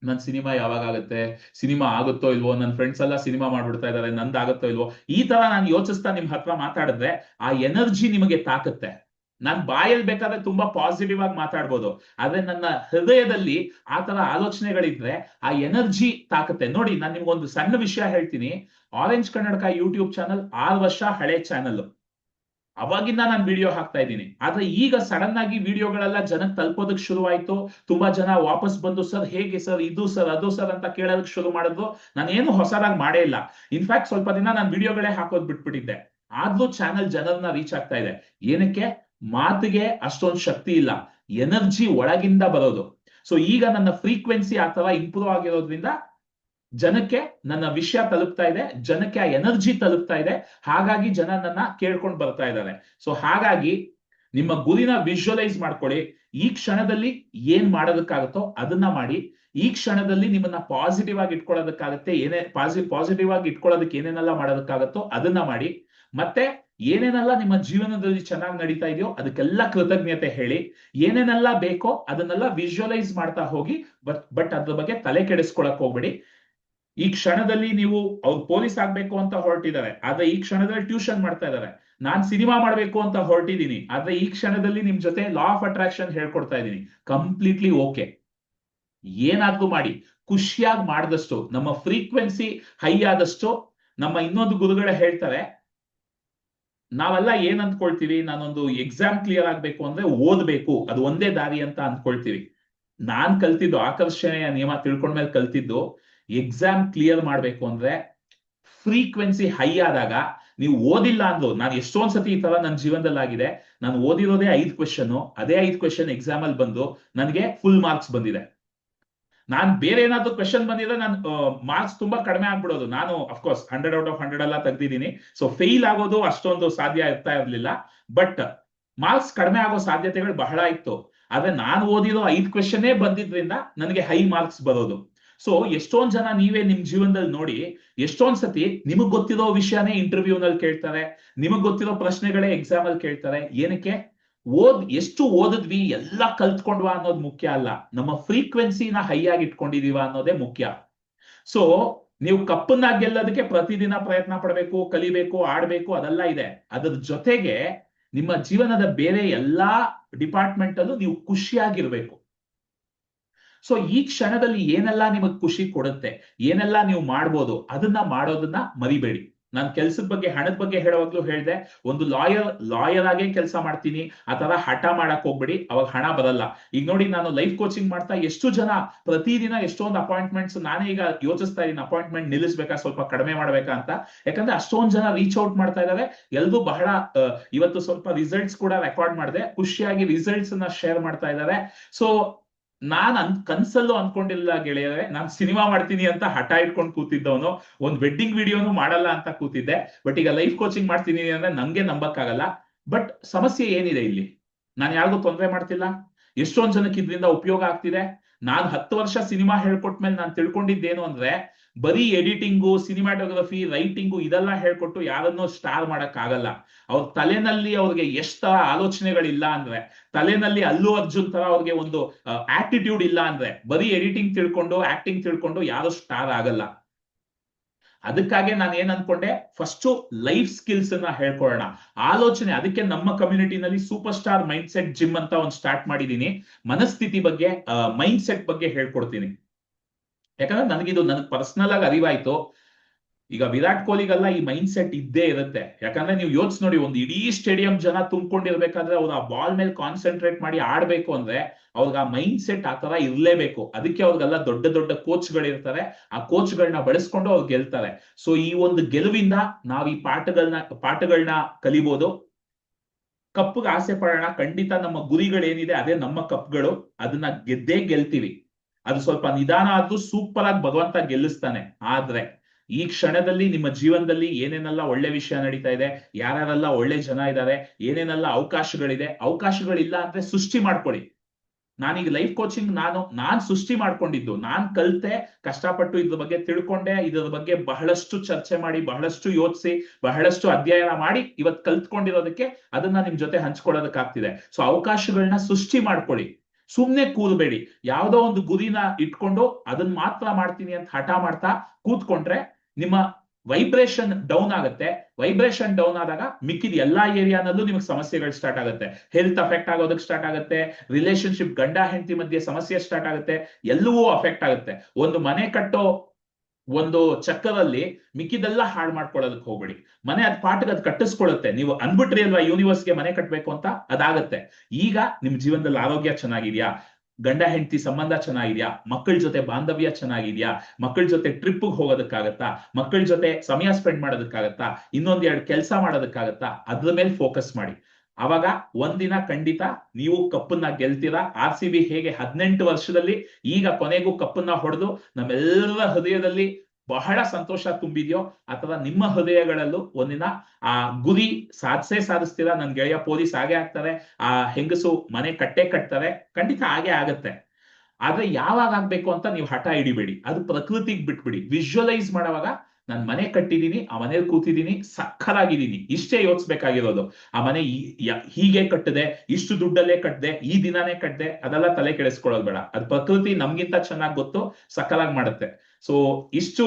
ನನ್ ಸಿನಿಮಾ ಯಾವಾಗ ಆಗುತ್ತೆ? ಸಿನಿಮಾ ಆಗುತ್ತೋ ಇಲ್ವೋ? ನನ್ನ ಫ್ರೆಂಡ್ಸ್ ಎಲ್ಲ ಸಿನಿಮಾ ಮಾಡ್ಬಿಡ್ತಾ ಇದಾರೆ. ನಂದಾಗುತ್ತೋ ಇಲ್ವೋ? ಈ ತರ ನಾನು ಯೋಚಿಸ್ತಾ ನಿಮ್ ಹತ್ರ ಮಾತಾಡಿದ್ರೆ ಆ ಎನರ್ಜಿ ನಿಮಗೆ ತಾಕತ್ತೆ. ನಾನ್ ಬಾಯಲ್ಲಿ ಬೇಕಾದ್ರೆ ತುಂಬಾ ಪಾಸಿಟಿವ್ ಆಗಿ ಮಾತಾಡ್ಬೋದು. ಆದ್ರೆ ನನ್ನ ಹೃದಯದಲ್ಲಿ ಆ ತರ ಆಲೋಚನೆಗಳಿದ್ರೆ ಆ ಎನರ್ಜಿ ತಾಕತ್ತೆ. ನೋಡಿ, ನಾನು ನಿಮ್ಗೊಂದು ಸಣ್ಣ ವಿಷಯ ಹೇಳ್ತೀನಿ. ಆರೆಂಜ್ ಕನ್ನಡಕ ಯೂಟ್ಯೂಬ್ ಚಾನಲ್ ಆರು ವರ್ಷ ಹಳೆ ಚಾನಲ್ ಅವಾಗಿಂದ ನಾನು ವಿಡಿಯೋ ಹಾಕ್ತಾ ಇದ್ದೀನಿ. ಆದ್ರೆ ಈಗ ಸಡನ್ ಆಗಿ ವಿಡಿಯೋಗಳೆಲ್ಲ ಜನಕ್ಕೆ ತಲುಪೋದಕ್ಕೆ ಶುರುವಾಯ್ತು. ತುಂಬಾ ಜನ ವಾಪಸ್ ಬಂದು, ಸರ್, ಹೇಗೆ ಸರ್? ಇದು ಸರ್, ಅದು ಸರ್ ಅಂತ ಕೇಳೋದಕ್ಕೆ ಶುರು ಮಾಡಿದ್ರು. ನಾನು ಏನು ಹೊಸದಾಗಿ ಮಾಡೇ ಇಲ್ಲ. ಇನ್ಫ್ಯಾಕ್ಟ್ ಸ್ವಲ್ಪ ದಿನ ನಾನು ವಿಡಿಯೋಗಳೇ ಹಾಕೋದ್ ಬಿಟ್ಬಿಟ್ಟಿದ್ದೆ. ಆದ್ರೂ ಚಾನಲ್ ಜನರನ್ನ ರೀಚ್ ಆಗ್ತಾ ಇದೆ. ಏನಕ್ಕೆ? ಮಾತಿಗೆ ಅಷ್ಟೊಂದು ಶಕ್ತಿ ಇಲ್ಲ. ಎನರ್ಜಿ ಒಳಗಿಂದ ಬರೋದು. ಸೊ ಈಗ ನನ್ನ ಫ್ರೀಕ್ವೆನ್ಸಿ ಆ ಇಂಪ್ರೂವ್ ಆಗಿರೋದ್ರಿಂದ ಜನಕ್ಕೆ ನನ್ನ ವಿಷಯ ತಲುಪ್ತಾ ಇದೆ, ಜನಕ್ಕೆ ಆ ಎನರ್ಜಿ ತಲುಪ್ತಾ ಇದೆ, ಹಾಗಾಗಿ ಜನ ನನ್ನ ಕೇಳ್ಕೊಂಡು ಬರ್ತಾ ಇದ್ದಾರೆ. ಸೊ ಹಾಗಾಗಿ ನಿಮ್ಮ ಗುರಿನ ವಿಜುವಲೈಸ್ ಮಾಡ್ಕೊಳ್ಳಿ. ಈ ಕ್ಷಣದಲ್ಲಿ ಏನ್ ಮಾಡೋದಕ್ಕಾಗತ್ತೋ ಅದನ್ನ ಮಾಡಿ. ಈ ಕ್ಷಣದಲ್ಲಿ ನಿಮ್ಮನ್ನ ಪಾಸಿಟಿವ್ ಆಗಿ ಇಟ್ಕೊಳ್ಳೋದಕ್ಕಾಗತ್ತೆ, ಏನೇ ಪಾಸಿಟಿವ್ ಪಾಸಿಟಿವ್ ಆಗಿ ಇಟ್ಕೊಳ್ಳೋದಕ್ಕೆ ಏನೇನೆಲ್ಲ ಮಾಡೋದಕ್ಕಾಗತ್ತೋ ಅದನ್ನ ಮಾಡಿ. ಮತ್ತೆ ಏನೇನೆಲ್ಲ ನಿಮ್ಮ ಜೀವನದಲ್ಲಿ ಚೆನ್ನಾಗಿ ನಡೀತಾ ಇದೆಯೋ ಅದಕ್ಕೆಲ್ಲ ಕೃತಜ್ಞತೆ ಹೇಳಿ. ಏನೇನೆಲ್ಲ ಬೇಕೋ ಅದನ್ನೆಲ್ಲ ವಿಜುವಲೈಸ್ ಮಾಡ್ತಾ ಹೋಗಿ, ಬಟ್ ಬಟ್ ಅದ್ರ ಬಗ್ಗೆ ತಲೆ ಕೆಡಿಸ್ಕೊಳಕ್ ಹೋಗ್ಬೇಡಿ. ಈ ಕ್ಷಣದಲ್ಲಿ ನೀವು ಅವ್ರು ಪೊಲೀಸ್ ಆಗ್ಬೇಕು ಅಂತ ಹೊರಟಿದ್ದಾರೆ, ಆದ್ರೆ ಈ ಕ್ಷಣದಲ್ಲಿ ಟ್ಯೂಷನ್ ಮಾಡ್ತಾ ಇದ್ದಾರೆ. ನಾನ್ ಸಿನಿಮಾ ಮಾಡ್ಬೇಕು ಅಂತ ಹೊರಟಿದ್ದೀನಿ ಆದ್ರೆ ಈ ಕ್ಷಣದಲ್ಲಿ ನಿಮ್ ಜೊತೆ ಲಾ ಆಫ್ ಅಟ್ರಾಕ್ಷನ್ ಹೇಳ್ಕೊಡ್ತಾ ಇದ್ದೀನಿ ಕಂಪ್ಲೀಟ್ಲಿ ಓಕೆ ಏನಾದ್ರೂ ಮಾಡಿ, ಖುಷಿಯಾಗಿ ಮಾಡಿದಷ್ಟು, ನಮ್ಮ ಫ್ರೀಕ್ವೆನ್ಸಿ ಹೈ ಆದಷ್ಟು, ನಮ್ಮ ಇನ್ನೊಂದು ಗುರುಗಳ ಹೇಳ್ತಾರೆ ನಾವೆಲ್ಲ ಏನ್ ಅಂದ್ಕೊಳ್ತೀವಿ ನಾನೊಂದು ಎಕ್ಸಾಮ್ ಕ್ಲಿಯರ್ ಆಗ್ಬೇಕು ಅಂದ್ರೆ ಓದ್ಬೇಕು. ಅದು ಒಂದೇ ದಾರಿ ಅಂತ ಅಂದ್ಕೊಳ್ತೀವಿ. ನಾನ್ ಕಲ್ತಿದ್ದು ಆಕರ್ಷಣೆಯ ನಿಯಮ ತಿಳ್ಕೊಂಡ್ಮೇಲೆ ಕಲ್ತಿದ್ದು ಎಕ್ಸಾಮ್ ಕ್ಲಿಯರ್ ಮಾಡ್ಬೇಕು ಅಂದ್ರೆ ಫ್ರೀಕ್ವೆನ್ಸಿ ಹೈ ಆದಾಗ ನೀವು ಓದಿಲ್ಲ ಅಂದ್ರು ನಾನು ಎಷ್ಟೊಂದ್ ಸತಿ ಈ ತರ ನನ್ನ ಜೀವನದಲ್ಲಿ ಆಗಿದೆ. ನಾನು ಓದಿರೋದೇ ಐದ್ ಕ್ವೆಶನ್ ಅದೇ ಐದ್ ಕ್ವೆಶನ್ ಎಕ್ಸಾಮ್ ಅಲ್ಲಿ ಬಂದು ನನಗೆ ಫುಲ್ ಮಾರ್ಕ್ಸ್ ಬಂದಿದೆ. ನಾನ್ ಬೇರೆ ಏನಾದ್ರು ಕ್ವೆಶನ್ ಬಂದಿದ್ರೆ ನಾನು ಮಾರ್ಕ್ಸ್ ತುಂಬಾ ಕಡಿಮೆ ಆಗ್ಬಿಡೋದು. ನಾನು of course hundred out of hundred ಎಲ್ಲ ತೆಗ್ದಿದ್ದೀನಿ. ಸೊ ಫೇಲ್ ಆಗೋದು ಅಷ್ಟೊಂದು ಸಾಧ್ಯ ಇರ್ತಾ ಇರ್ಲಿಲ್ಲ. ಬಟ್ ಮಾರ್ಕ್ಸ್ ಕಡಿಮೆ ಆಗೋ ಸಾಧ್ಯತೆಗಳು ಬಹಳ ಇತ್ತು. ಆದ್ರೆ ನಾನು ಓದಿರೋ ಐದ್ ಕ್ವೆಶನ್ನೇ ಬಂದಿದ್ರಿಂದ ನನಗೆ ಹೈ ಮಾರ್ಕ್ಸ್ ಬರೋದು. ಸೊ ಎಷ್ಟೊಂದ್ ಜನ ನೀವೇ ನಿಮ್ ಜೀವನದಲ್ಲಿ ನೋಡಿ, ಎಷ್ಟೊಂದ್ ಸತಿ ನಿಮಗ್ ಗೊತ್ತಿರೋ ವಿಷಯನೇ ಇಂಟರ್ವ್ಯೂ ನಲ್ಲಿ ಕೇಳ್ತಾರೆ, ನಿಮಗ್ ಗೊತ್ತಿರೋ ಪ್ರಶ್ನೆಗಳೇ ಎಕ್ಸಾಮ್ ಅಲ್ಲಿ ಕೇಳ್ತಾರೆ. ಏನಕ್ಕೆ? ಓದ್, ಎಷ್ಟು ಓದಿದ್ವಿ, ಎಲ್ಲ ಕಲ್ತ್ಕೊಂಡ್ವಾ ಅನ್ನೋದು ಮುಖ್ಯ ಅಲ್ಲ. ನಮ್ಮ ಫ್ರೀಕ್ವೆನ್ಸಿನ ಹೈ ಆಗಿ ಇಟ್ಕೊಂಡಿದೀವ ಅನ್ನೋದೇ ಮುಖ್ಯ. ಸೊ ನೀವು ಕಪ್ಪನ್ನ ಗೆಲ್ಲೋದಕ್ಕೆ ಪ್ರತಿದಿನ ಪ್ರಯತ್ನ ಪಡಬೇಕು, ಕಲಿಬೇಕು, ಆಡ್ಬೇಕು, ಅದೆಲ್ಲ ಇದೆ. ಅದರ ಜೊತೆಗೆ ನಿಮ್ಮ ಜೀವನದ ಬೇರೆ ಎಲ್ಲಾ ಡಿಪಾರ್ಟ್ಮೆಂಟ್ ಅಲ್ಲೂ ನೀವು ಖುಷಿಯಾಗಿರ್ಬೇಕು. ಸೊ ಈ ಕ್ಷಣದಲ್ಲಿ ಏನೆಲ್ಲ ನಿಮಗೆ ಖುಷಿ ಕೊಡುತ್ತೆ, ಏನೆಲ್ಲ ನೀವು ಮಾಡ್ಬೋದು, ಅದನ್ನ ಮಾಡೋದನ್ನ ಮರಿಬೇಡಿ. ನಾನು ಕೆಲ್ಸದ ಬಗ್ಗೆ, ಹಣದ ಬಗ್ಗೆ ಹೇಳುವಾಗ್ಲೂ ಹೇಳ್ದೆ, ಒಂದು ಲಾಯರ್ ಲಾಯರ್ ಆಗೇ ಕೆಲಸ ಮಾಡ್ತೀನಿ, ಆ ತರ ಹಠ ಮಾಡಕ್ ಹೋಗ್ಬೇಡಿ, ಅವಾಗ ಹಣ ಬರಲ್ಲ. ಈಗ ನೋಡಿ ನಾನು ಲೈಫ್ ಕೋಚಿಂಗ್ ಮಾಡ್ತಾ ಎಷ್ಟು ಜನ ಪ್ರತಿದಿನ ಎಷ್ಟೊಂದು ಅಪಾಯಿಂಟ್ಮೆಂಟ್ಸ್ ನಾನೇ ಈಗ ಯೋಚಿಸ್ತಾ ಇದ್ದೀನಿ, ಅಪಾಯಿಂಟ್ಮೆಂಟ್ ನಿಲ್ಲಿಸ್ಬೇಕಾ, ಸ್ವಲ್ಪ ಕಡಿಮೆ ಮಾಡ್ಬೇಕಾ ಅಂತ. ಯಾಕಂದ್ರೆ ಅಷ್ಟೊಂದ್ ಜನ ರೀಚ್ ಔಟ್ ಮಾಡ್ತಾ ಇದಾರೆ, ಎಲ್ರು ಬಹಳ ಇವತ್ತು ಸ್ವಲ್ಪ ರಿಸಲ್ಟ್ಸ್ ಕೂಡ ರೆಕಾರ್ಡ್ ಮಾಡಿದೆ, ಖುಷಿಯಾಗಿ ರಿಸಲ್ಟ್ಸ್ನ ಶೇರ್ ಮಾಡ್ತಾ ಇದ್ದಾರೆ ಸೊ ನಾನ್ ಅನ್, ಕನ್ಸಲ್ಲೂ ಅನ್ಕೊಂಡಿಲ್ಲ ಗೆಳೆಯರೆ. ನಾನ್ ಸಿನಿಮಾ ಮಾಡ್ತೀನಿ ಅಂತ ಹಠ ಇಟ್ಕೊಂಡು ಕೂತಿದ್ದವನು. ಒಂದ್ ವೆಡ್ಡಿಂಗ್ ವಿಡಿಯೋನು ಮಾಡಲ್ಲ ಅಂತ ಕೂತಿದ್ದೆ. ಬಟ್ ಈಗ ಲೈಫ್ ಕೋಚಿಂಗ್ ಮಾಡ್ತೀನಿ ಅಂದ್ರೆ ನಂಗೆ ನಂಬಕ್ಕಾಗಲ್ಲ. ಬಟ್ ಸಮಸ್ಯೆ ಏನಿದೆ ಇಲ್ಲಿ? ನಾನು ಯಾರಿಗೂ ತೊಂದರೆ ಮಾಡ್ತಿಲ್ಲ. ಎಷ್ಟೊಂದ್ ಜನಕ್ಕೆ ಇದರಿಂದ ಉಪಯೋಗ ಆಗ್ತಿದೆ. ನಾನ್ ಹತ್ತು ವರ್ಷ ಸಿನಿಮಾ ಹೇಳ್ಕೊಟ್ಮೇಲೆ ನಾನು ತಿಳ್ಕೊಂಡಿದ್ದೇನು ಅಂದ್ರೆ ಬರೀ ಎಡಿಟಿಂಗು ಸಿನಿಮಾಟೋಗ್ರಫಿ ರೈಟಿಂಗು ಇದೆಲ್ಲ ಹೇಳ್ಕೊಟ್ಟು ಯಾರನ್ನೂ ಸ್ಟಾರ್ ಆಗಲ್ಲ ಅವ್ರ ತಲೆನಲ್ಲಿ ಅವ್ರಿಗೆ ಎಷ್ಟ ಆಲೋಚನೆಗಳಿಲ್ಲ ಅಂದ್ರೆ, ತಲೆನಲ್ಲಿ ಅಲ್ಲು ಅರ್ಜುನ್ ತರ ಅವ್ರಿಗೆ ಒಂದು ಆಟಿಟ್ಯೂಡ್ ಇಲ್ಲ ಅಂದ್ರೆ, ಬರೀ ಎಡಿಟಿಂಗ್ ತಿಳ್ಕೊಂಡು ಆಕ್ಟಿಂಗ್ ತಿಳ್ಕೊಂಡು ಯಾರು ಸ್ಟಾರ್ ಆಗಲ್ಲ. ಅದಕ್ಕಾಗೆ ನಾನು ಏನ್ ಅನ್ಕೊಂಡೆ ಫಸ್ಟ್ ಲೈಫ್ ಸ್ಕಿಲ್ಸ್ ಅನ್ನ ಹೇಳ್ಕೊಳ್ಳೋಣ ಆಲೋಚನೆ, ಅದಕ್ಕೆ ನಮ್ಮ ಕಮ್ಯುನಿಟಿನಲ್ಲಿ super star mind set gym ಅಂತ ಒಂದು ಸ್ಟಾರ್ಟ್ ಮಾಡಿದೀನಿ. ಮನಸ್ಥಿತಿ ಬಗ್ಗೆ ಮೈಂಡ್ ಸೆಟ್ ಬಗ್ಗೆ ಹೇಳ್ಕೊಡ್ತೀನಿ. ಯಾಕಂದ್ರೆ ನನಗಿದು ನನಗೆ ಪರ್ಸನಲ್ ಆಗಿ ಅರಿವಾಯ್ತು. ಈಗ ವಿರಾಟ್ ಕೊಹ್ಲಿಗೆಲ್ಲ ಈ ಮೈಂಡ್ ಸೆಟ್ ಇದ್ದೇ ಇರುತ್ತೆ. ಯಾಕಂದ್ರೆ ನೀವು ಯೋಚ್ ನೋಡಿ, ಒಂದು ಇಡೀ ಸ್ಟೇಡಿಯಂ ಜನ ತುಂಬಿಕೊಂಡಿರ್ಬೇಕಾದ್ರೆ ಅವ್ರು ಆ ಬಾಲ್ ಮೇಲೆ ಕಾನ್ಸಂಟ್ರೇಟ್ ಮಾಡಿ ಆಡ್ಬೇಕು ಅಂದ್ರೆ ಅವ್ರಿಗೆ ಆ ಮೈಂಡ್ ಸೆಟ್ ಆ ತರ ಇರ್ಲೇಬೇಕು. ಅದಕ್ಕೆ ಅವ್ರಿಗೆಲ್ಲ ದೊಡ್ಡ ದೊಡ್ಡ ಕೋಚ್ಗಳಿರ್ತಾರೆ ಆ ಕೋಚ್ಗಳನ್ನ ಬಳಸ್ಕೊಂಡು ಅವ್ರು ಗೆಲ್ತಾರೆ. ಸೊ ಈ ಒಂದು ಗೆಲುವಿಂದ ನಾವ್ ಈ ಪಾಠಗಳನ್ನ ಪಾಠಗಳನ್ನ ಕಲಿಬಹುದು ಕಪ್ಗೆ ಆಸೆ ಪಡೋಣ. ಖಂಡಿತ ನಮ್ಮ ಗುರಿಗಳೇನಿದೆ, ಅದೇ ನಮ್ಮ ಕಪ್ಗಳು. ಅದನ್ನ ಗೆದ್ದೇ ಗೆಲ್ತೀವಿ. ಅದು ಸ್ವಲ್ಪ ನಿಧಾನ ಆದ್ರೂ ಸೂಪರ್ ಆಗಿ ಭಗವಂತ ಗೆಲ್ಲಿಸ್ತಾನೆ. ಆದ್ರೆ ಈ ಕ್ಷಣದಲ್ಲಿ ನಿಮ್ಮ ಜೀವನದಲ್ಲಿ ಏನೇನೆಲ್ಲ ಒಳ್ಳೆ ವಿಷಯ ನಡೀತಾ ಇದೆ, ಯಾರ್ಯಾರೆಲ್ಲ ಒಳ್ಳೆ ಜನ ಇದ್ದಾರೆ, ಏನೇನೆಲ್ಲ ಅವಕಾಶಗಳಿದೆ, ಅವಕಾಶಗಳಿಲ್ಲ ಅಂದ್ರೆ ಸೃಷ್ಟಿ ಮಾಡ್ಕೊಳ್ಳಿ. ನಾನೀಗ ಲೈಫ್ ಕೋಚಿಂಗ್ ನಾನು, ನಾನ್ ಸೃಷ್ಟಿ ಮಾಡ್ಕೊಂಡಿದ್ದು, ನಾನ್ ಕಲ್ತೆ, ಕಷ್ಟಪಟ್ಟು ಇದ್ರ ಬಗ್ಗೆ ತಿಳ್ಕೊಂಡೆ, ಇದ್ರ ಬಗ್ಗೆ ಬಹಳಷ್ಟು ಚರ್ಚೆ ಮಾಡಿ, ಬಹಳಷ್ಟು ಯೋಚಿಸಿ, ಬಹಳಷ್ಟು ಅಧ್ಯಯನ ಮಾಡಿ ಇವತ್ ಕಲ್ತ್ಕೊಂಡಿರೋದಕ್ಕೆ ಅದನ್ನ ನಿಮ್ ಜೊತೆ ಹಂಚ್ಕೊಳ್ಳೋದಕ್ಕಾಗ್ತಿದೆ. ಸೊ ಅವಕಾಶಗಳನ್ನ ಸೃಷ್ಟಿ ಮಾಡ್ಕೊಳ್ಳಿ. ಸುಮ್ನೆ ಕೂರ್ಬೇಡಿ ಯಾವ್ದೋ ಒಂದು ಗುರಿನ ಇಟ್ಕೊಂಡು ಅದನ್ನ ಮಾತ್ರ ಮಾಡ್ತೀನಿ ಅಂತ ಹಠ ಮಾಡ್ತಾ ಕೂತ್ಕೊಂಡ್ರೆ ನಿಮ್ಮ ವೈಬ್ರೇಷನ್ ಡೌನ್ ಆಗುತ್ತೆ. ವೈಬ್ರೇಷನ್ ಡೌನ್ ಆದಾಗ ಮಿಕ್ಕಿದ ಎಲ್ಲಾ ಏರಿಯಾನಲ್ಲೂ ನಿಮಗೆ ಸಮಸ್ಯೆಗಳು ಸ್ಟಾರ್ಟ್ ಆಗುತ್ತೆ. ಹೆಲ್ತ್ ಅಫೆಕ್ಟ್ ಆಗೋದಕ್ಕೆ ಸ್ಟಾರ್ಟ್ ಆಗುತ್ತೆ. ರಿಲೇಶನ್ಶಿಪ್ ಗಂಡ ಹೆಂಡತಿ ಮಧ್ಯೆ ಸಮಸ್ಯೆ ಸ್ಟಾರ್ಟ್ ಆಗುತ್ತೆ. ಎಲ್ಲವೂ ಅಫೆಕ್ಟ್ ಆಗುತ್ತೆ. ಒಂದು ಮನೆ ಕಟ್ಟೋ ಒಂದು ಚಕ್ಕದಲ್ಲಿ ಮಿಕ್ಕಿದೆಲ್ಲ ಹಾಳು ಮಾಡ್ಕೊಳ್ಳೋದಕ್ಕೆ ಹೋಗ್ಬೇಡಿ. ಮನೆ ಅದ್ ಪಾಠಕ್ಕೆ ಅದ್ ಕಟ್ಟಿಸ್ಕೊಳ್ಳುತ್ತೆ. ನೀವು ಅನ್ಬಿಟ್ರಿ ಅಲ್ವಾ ಯೂನಿವರ್ಸ್ಗೆ ಮನೆ ಕಟ್ಬೇಕು ಅಂತ? ಅದಾಗತ್ತೆ. ಈಗ ನಿಮ್ ಜೀವನದಲ್ಲಿ ಆರೋಗ್ಯ ಚೆನ್ನಾಗಿದ್ಯಾ? ಗಂಡ, ಹೆಂಡತಿ ಸಂಬಂಧ ಚೆನ್ನಾಗಿದ್ಯಾ? ಮಕ್ಕಳ ಜೊತೆ ಬಾಂಧವ್ಯ ಚೆನ್ನಾಗಿದ್ಯಾ? ಮಕ್ಕಳ ಜೊತೆ ಟ್ರಿಪ್ ಹೋಗೋದಕ್ಕಾಗತ್ತಾ? ಮಕ್ಕಳ ಜೊತೆ ಸಮಯ ಸ್ಪೆಂಡ್ ಮಾಡೋದಕ್ಕಾಗತ್ತಾ? ಇನ್ನೊಂದ್ ಎರಡು ಕೆಲಸ ಮಾಡೋದಕ್ಕಾಗತ್ತಾ? ಅದ್ರ ಮೇಲೆ ಫೋಕಸ್ ಮಾಡಿ. ಅವಾಗ ಒಂದಿನ ಖಂಡಿತ ನೀವು ಕಪ್ಪನ್ನ ಗೆಲ್ತೀರಾ. ಆರ್ ಸಿ ಬಿ ಹೇಗೆ ಹದಿನೆಂಟು ವರ್ಷದಲ್ಲಿ ಈಗ ಕೊನೆಗೂ ಕಪ್ಪನ್ನ ಹೊಡೆದು ನಮ್ಮೆಲ್ಲರ ಹೃದಯದಲ್ಲಿ ಬಹಳ ಸಂತೋಷ ತುಂಬಿದೆಯೋ ಅಥವಾ ನಿಮ್ಮ ಹೃದಯಗಳಲ್ಲೂ ಒಂದಿನ ಆ ಗುರಿ ಸಾಧಿಸೇ ಸಾಧಿಸ್ತೀರಾ? ನನ್ ಗೆಳೆಯ ಪೊಲೀಸ್ ಹಾಗೆ ಆಗ್ತಾರೆ. ಆ ಹೆಂಗಸು ಮನೆ ಕಟ್ಟೆ ಕಟ್ತಾರೆ. ಖಂಡಿತ ಹಾಗೆ ಆಗತ್ತೆ. ಆದ್ರೆ ಯಾವಾಗ ಆಗ್ಬೇಕು ಅಂತ ನೀವು ಹಠ ಹಿಡಿಬೇಡಿ. ಅದು ಪ್ರಕೃತಿಗೆ ಬಿಟ್ಬಿಡಿ. ವಿಜುವಲೈಸ್ ಮಾಡುವಾಗ ನಾನು ಮನೆ ಕಟ್ಟಿದೀನಿ, ಆ ಮನೇಲಿ ಕೂತಿದ್ದೀನಿ ಸಕ್ಕರಾಗಿದ್ದೀನಿ ಇಷ್ಟೇ ಯೋಚಿಸ್ಬೇಕಾಗಿರೋದು. ಆ ಮನೆ ಹೀಗೆ ಕಟ್ಟದೆ, ಇಷ್ಟು ದುಡ್ಡಲ್ಲೇ ಕಟ್ಟದೆ ಈ ದಿನಾನೇ ಕಟ್ಟದೆ ಅದೆಲ್ಲ ತಲೆ ಕೆಡಿಸ್ಕೊಳ್ಳೋದು ಬೇಡ. ಅದು ಪ್ರಕೃತಿ ನಮ್ಗಿಂತ ಚೆನ್ನಾಗಿ ಗೊತ್ತು ಸಕ್ಕಲಾಗಿ ಮಾಡುತ್ತೆ. ಸೊ ಇಷ್ಟು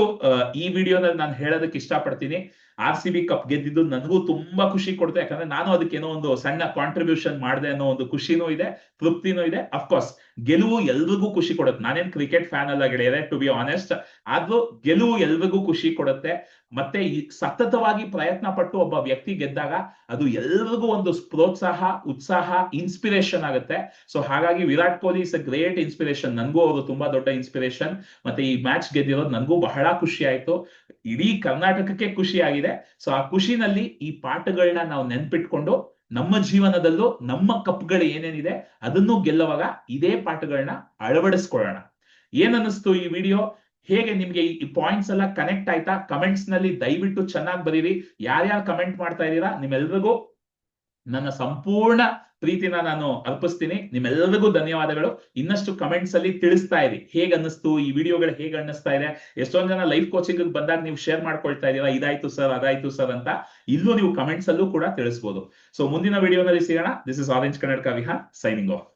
ಈ ವಿಡಿಯೋನಲ್ಲಿ ನಾನು ಹೇಳೋದಕ್ಕೆ ಇಷ್ಟಪಡ್ತೀನಿ. ಆರ್ ಸಿ ಬಿ ಕಪ್ ಗೆದ್ದಿದ್ದು ನನಗೂ ತುಂಬಾ ಖುಷಿ ಕೊಡುತ್ತೆ. ಯಾಕಂದ್ರೆ ನಾನು ಅದಕ್ಕೇನೋ ಒಂದು ಸಣ್ಣ ಕಾಂಟ್ರಿಬ್ಯೂಷನ್ ಮಾಡಿದೆ ಅನ್ನೋ ಒಂದು ಖುಷಿನೂ ಇದೆ, ತೃಪ್ತಿನೂ ಇದೆ. ಅಫ್ಕೋರ್ಸ್ ಗೆಲುವು ಎಲ್ರಿಗೂ ಖುಷಿ ಕೊಡುತ್ತೆ. ನಾನೇನ್ ಕ್ರಿಕೆಟ್ ಫ್ಯಾನ್ ಅಲ್ಲ ಗೆಳೆಯರೆ ಟು ಬಿ ಆನೆಸ್ಟ್ ಆದ್ರೂ ಗೆಲುವು ಎಲ್ರಿಗೂ ಖುಷಿ ಕೊಡುತ್ತೆ. ಮತ್ತೆ ಸತತವಾಗಿ ಪ್ರಯತ್ನ ಪಟ್ಟು ಒಬ್ಬ ವ್ಯಕ್ತಿ ಗೆದ್ದಾಗ ಅದು ಎಲ್ರಿಗೂ ಒಂದು ಪ್ರೋತ್ಸಾಹ, ಉತ್ಸಾಹ ಇನ್ಸ್ಪಿರೇಷನ್ ಆಗುತ್ತೆ. ಸೊ ಹಾಗಾಗಿ Virat Kohli is a great inspiration ನನಗೂ ಅವರು ತುಂಬಾ ದೊಡ್ಡ ಇನ್ಸ್ಪಿರೇಷನ್ ಮತ್ತೆ ಈ ಮ್ಯಾಚ್ ಗೆದ್ದಿರೋದು ನನಗೂ ಬಹಳ ಖುಷಿ ಆಯ್ತು. ಇಡೀ ಕರ್ನಾಟಕಕ್ಕೆ ಖುಷಿ ಆಗಿದೆ. ಸೊ ಆ ಖುಷಿನಲ್ಲಿ ಈ ಪಾಠಗಳನ್ನ ನಾವು ನೆನ್ಪಿಟ್ಕೊಂಡು ನಮ್ಮ ಜೀವನದಲ್ಲೂ ನಮ್ಮ ಕಪ್ಗಳು ಏನೇನಿದೆ ಅದನ್ನು ಗೆಲ್ಲುವಾಗ ಇದೇ ಪಾಠಗಳನ್ನ ಅಳವಡಿಸ್ಕೊಳ್ಳೋಣ. ಏನಿಸ್ತು ಈ ವಿಡಿಯೋ ಹೇಗೆ ನಿಮ್ಗೆ ಈ ಪಾಯಿಂಟ್ಸ್ ಎಲ್ಲ ಕನೆಕ್ಟ್ ಆಯ್ತಾ? ಕಮೆಂಟ್ಸ್ನಲ್ಲಿ ದಯವಿಟ್ಟು ಚೆನ್ನಾಗಿ ಬರೀರಿ. ಯಾರ್ಯಾರು ಕಮೆಂಟ್ ಮಾಡ್ತಾ ಇದ್ದೀರಾ? ನಿಮ್ಮೆಲ್ರಿಗೂ ನನ್ನ ಸಂಪೂರ್ಣ ಪ್ರೀತಿನ ನಾನು ಅರ್ಪಿಸ್ತೀನಿ. ನಿಮ್ಮೆಲ್ಲರಿಗೂ ಧನ್ಯವಾದಗಳು. ಇನ್ನಷ್ಟು ಕಮೆಂಟ್ಸ್ ಅಲ್ಲಿ ತಿಳಿಸ್ತಾ ಇರಿ. ಹೇಗ್ ಅನ್ನಿಸ್ತು? ಈ ವಿಡಿಯೋಗಳು ಹೇಗ್ ಅನ್ನಿಸ್ತಾ ಇದೆ? ಎಷ್ಟೊಂದ್ ಜನ ಲೈಫ್ ಕೋಚಿಂಗ್ ಬಂದಾಗ ನೀವು ಶೇರ್ ಮಾಡ್ಕೊಳ್ತಾ ಇದೀರಾ ಇದಾಯ್ತು ಸರ್ ಅದಾಯ್ತು ಸರ್ ಅಂತ ಇಲ್ಲೂ ನೀವು ಕಮೆಂಟ್ಸ್ ಅಲ್ಲೂ ಕೂಡ ತಿಳಿಸ್ಬೋದು. ಸೊ ಮುಂದಿನ ವಿಡಿಯೋನಲ್ಲಿ ಸಿಗೋಣ. ದಿಸ್ ಇಸ್ ಆರೆಂಜ್ ಕನ್ನಡಕ ವಿಹಾರ್ ಸೈನಿಂಗ್ ಆಫ್